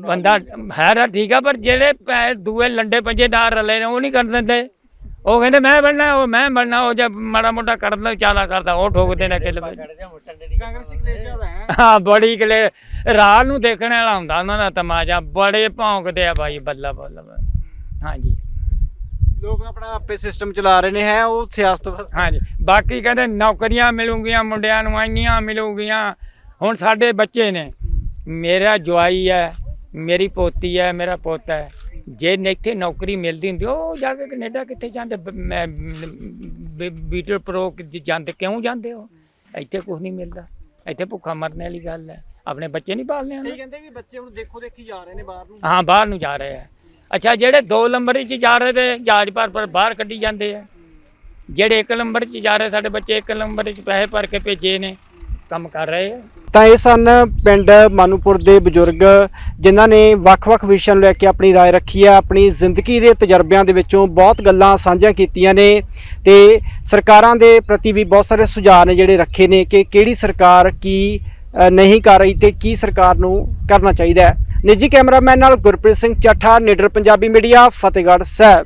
ਬੰਦਾ
ਹੈ ਤਾਂ ਠੀਕ ਆ ਪਰ ਜਿਹੜੇ ਦੂਏ ਲੰਡੇ ਪੰਜੇਦਾਰ ਰਲੇ ਨੇ ਉਹ ਨਹੀਂ ਕਰ ਦਿੰਦੇ। ਉਹ ਕਹਿੰਦੇ ਮੈਂ ਬਣਨਾ ਉਹ ਮੈਂ ਬਣਨਾ ਉਹ ਜੇ ਮਾੜਾ ਮੋਟਾ ਕਰਨ ਚਾਲਾ ਕਰਦਾ ਉਹ ਠੋਕਦੇ ਨੇ ਕਿੱਲ
ਕਾਂਗਰਸ ਚ ਕਲੇਸ਼ ਜ਼ਿਆਦਾ ਹੈ।
ਹਾਂ ਬੜੀ ਕਿਲੇ ਰਾਤ ਨੂੰ ਦੇਖਣ ਵਾਲਾ ਹੁੰਦਾ ਉਹਨਾਂ ਦਾ ਤਮਾਸ਼ਾ ਬੜੇ ਭੌਂਕਦੇ ਆ ਬਾਈ ਬੱਲਾ ਬੱਲਾ। ਹਾਂਜੀ।
ਲੋਕ ਆਪਣਾ ਆਪੇ ਸਿਸਟਮ ਚਲਾ ਰਹੇ ਨੇ ਹੈ ਉਹ ਸਿਆਸਤ ਬਸ
ਹਾਂਜੀ। ਬਾਕੀ ਕਹਿੰਦੇ ਨੌਕਰੀਆਂ ਮਿਲੂਗੀਆਂ ਮੁੰਡਿਆਂ ਨੂੰ ਇੰਨੀਆਂ ਮਿਲੂਗੀਆਂ। ਹੁਣ ਸਾਡੇ ਬੱਚੇ ਨੇ। ਮੇਰਾ ਜਵਾਈ ਹੈ ਮੇਰੀ ਪੋਤੀ ਹੈ ਮੇਰਾ ਪੋਤਾ ਹੈ। ਜੇ ਇੱਥੇ ਨੌਕਰੀ ਮਿਲਦੀ ਹੁੰਦੀ ਉਹ ਜਾ ਕੇ ਕੈਨੇਡਾ ਕਿੱਥੇ ਜਾਂਦੇ? ਮੈਂ ਬੀਟਲ ਪ੍ਰੋ ਜਾਂਦੇ ਕਿਉਂ ਜਾਂਦੇ ਹੋ? ਇੱਥੇ ਕੁਝ ਨਹੀਂ ਮਿਲਦਾ। ਇੱਥੇ ਭੁੱਖਾ ਮਰਨ ਵਾਲੀ ਗੱਲ ਹੈ। ਆਪਣੇ ਬੱਚੇ ਨਹੀਂ ਪਾਲਨੇ ਉਹਨੇ
ਕਹਿੰਦੇ ਵੀ ਬੱਚੇ ਹੁਣ ਦੇਖੋ ਦੇਖੀ ਜਾ ਰਹੇ ਨੇ ਬਾਹਰ ਨੂੰ।
ਹਾਂ ਬਾਹਰ ਨੂੰ ਜਾ ਰਹੇ ਆ। ਅੱਛਾ ਜਿਹੜੇ 2 ਨੰਬਰ 'ਚ ਜਾ ਰਹੇ ਤੇ ਜਹਾਜ਼ ਭਰ ਭਰ ਬਾਹਰ ਕੱਢੀ ਜਾਂਦੇ ਆ। ਜਿਹੜੇ 1 ਨੰਬਰ 'ਚ ਜਾ ਰਹੇ ਸਾਡੇ ਬੱਚੇ 1 ਨੰਬਰ 'ਚ ਪੈਸੇ ਭਰ ਕੇ ਭੇਜੇ ਨੇ। ਕੰਮ ਕਰ ਰਹੇ ਆ
ਤਾਂ ਇਹ ਸਨ ਪਿੰਡ ਮਾਨੂਪੁਰ ਦੇ ਬਜ਼ੁਰਗ ਜਿਨ੍ਹਾਂ ਨੇ ਵੱਖ-ਵੱਖ ਵਿਸ਼ਿਆਂ ਨੂੰ ਲੈ ਕੇ ਆਪਣੀ رائے ਰੱਖੀ ਹੈ ਆਪਣੀ ਜ਼ਿੰਦਗੀ ਦੇ ਤਜਰਬਿਆਂ ਦੇ ਵਿੱਚੋਂ ਬਹੁਤ ਗੱਲਾਂ ਸਾਂਝੀਆਂ ਕੀਤੀਆਂ ਨੇ ਤੇ ਸਰਕਾਰਾਂ ਦੇ ਪ੍ਰਤੀ ਵੀ ਬਹੁਤ ਸਾਰੇ ਸੁਝਾਅ ਨੇ ਜਿਹੜੇ ਰੱਖੇ ਨੇ ਕਿ ਕਿਹੜੀ ਸਰਕਾਰ ਕੀ ਅ, ਨਹੀਂ ਕਰ ਰਹੀ ਤੇ ਕੀ ਸਰਕਾਰ ਨੂੰ ਕਰਨਾ ਚਾਹੀਦਾ ਹੈ ਨਿੱਜੀ ਕੈਮਰਾਮੈਨ ਨਾਲ ਗੁਰਪ੍ਰੀਤ ਸਿੰਘ ਚੱਠਾ ਨਿਡਰ ਪੰਜਾਬੀ ਮੀਡੀਆ ਫਤਿਹਗੜ੍ਹ ਸਾਹਿਬ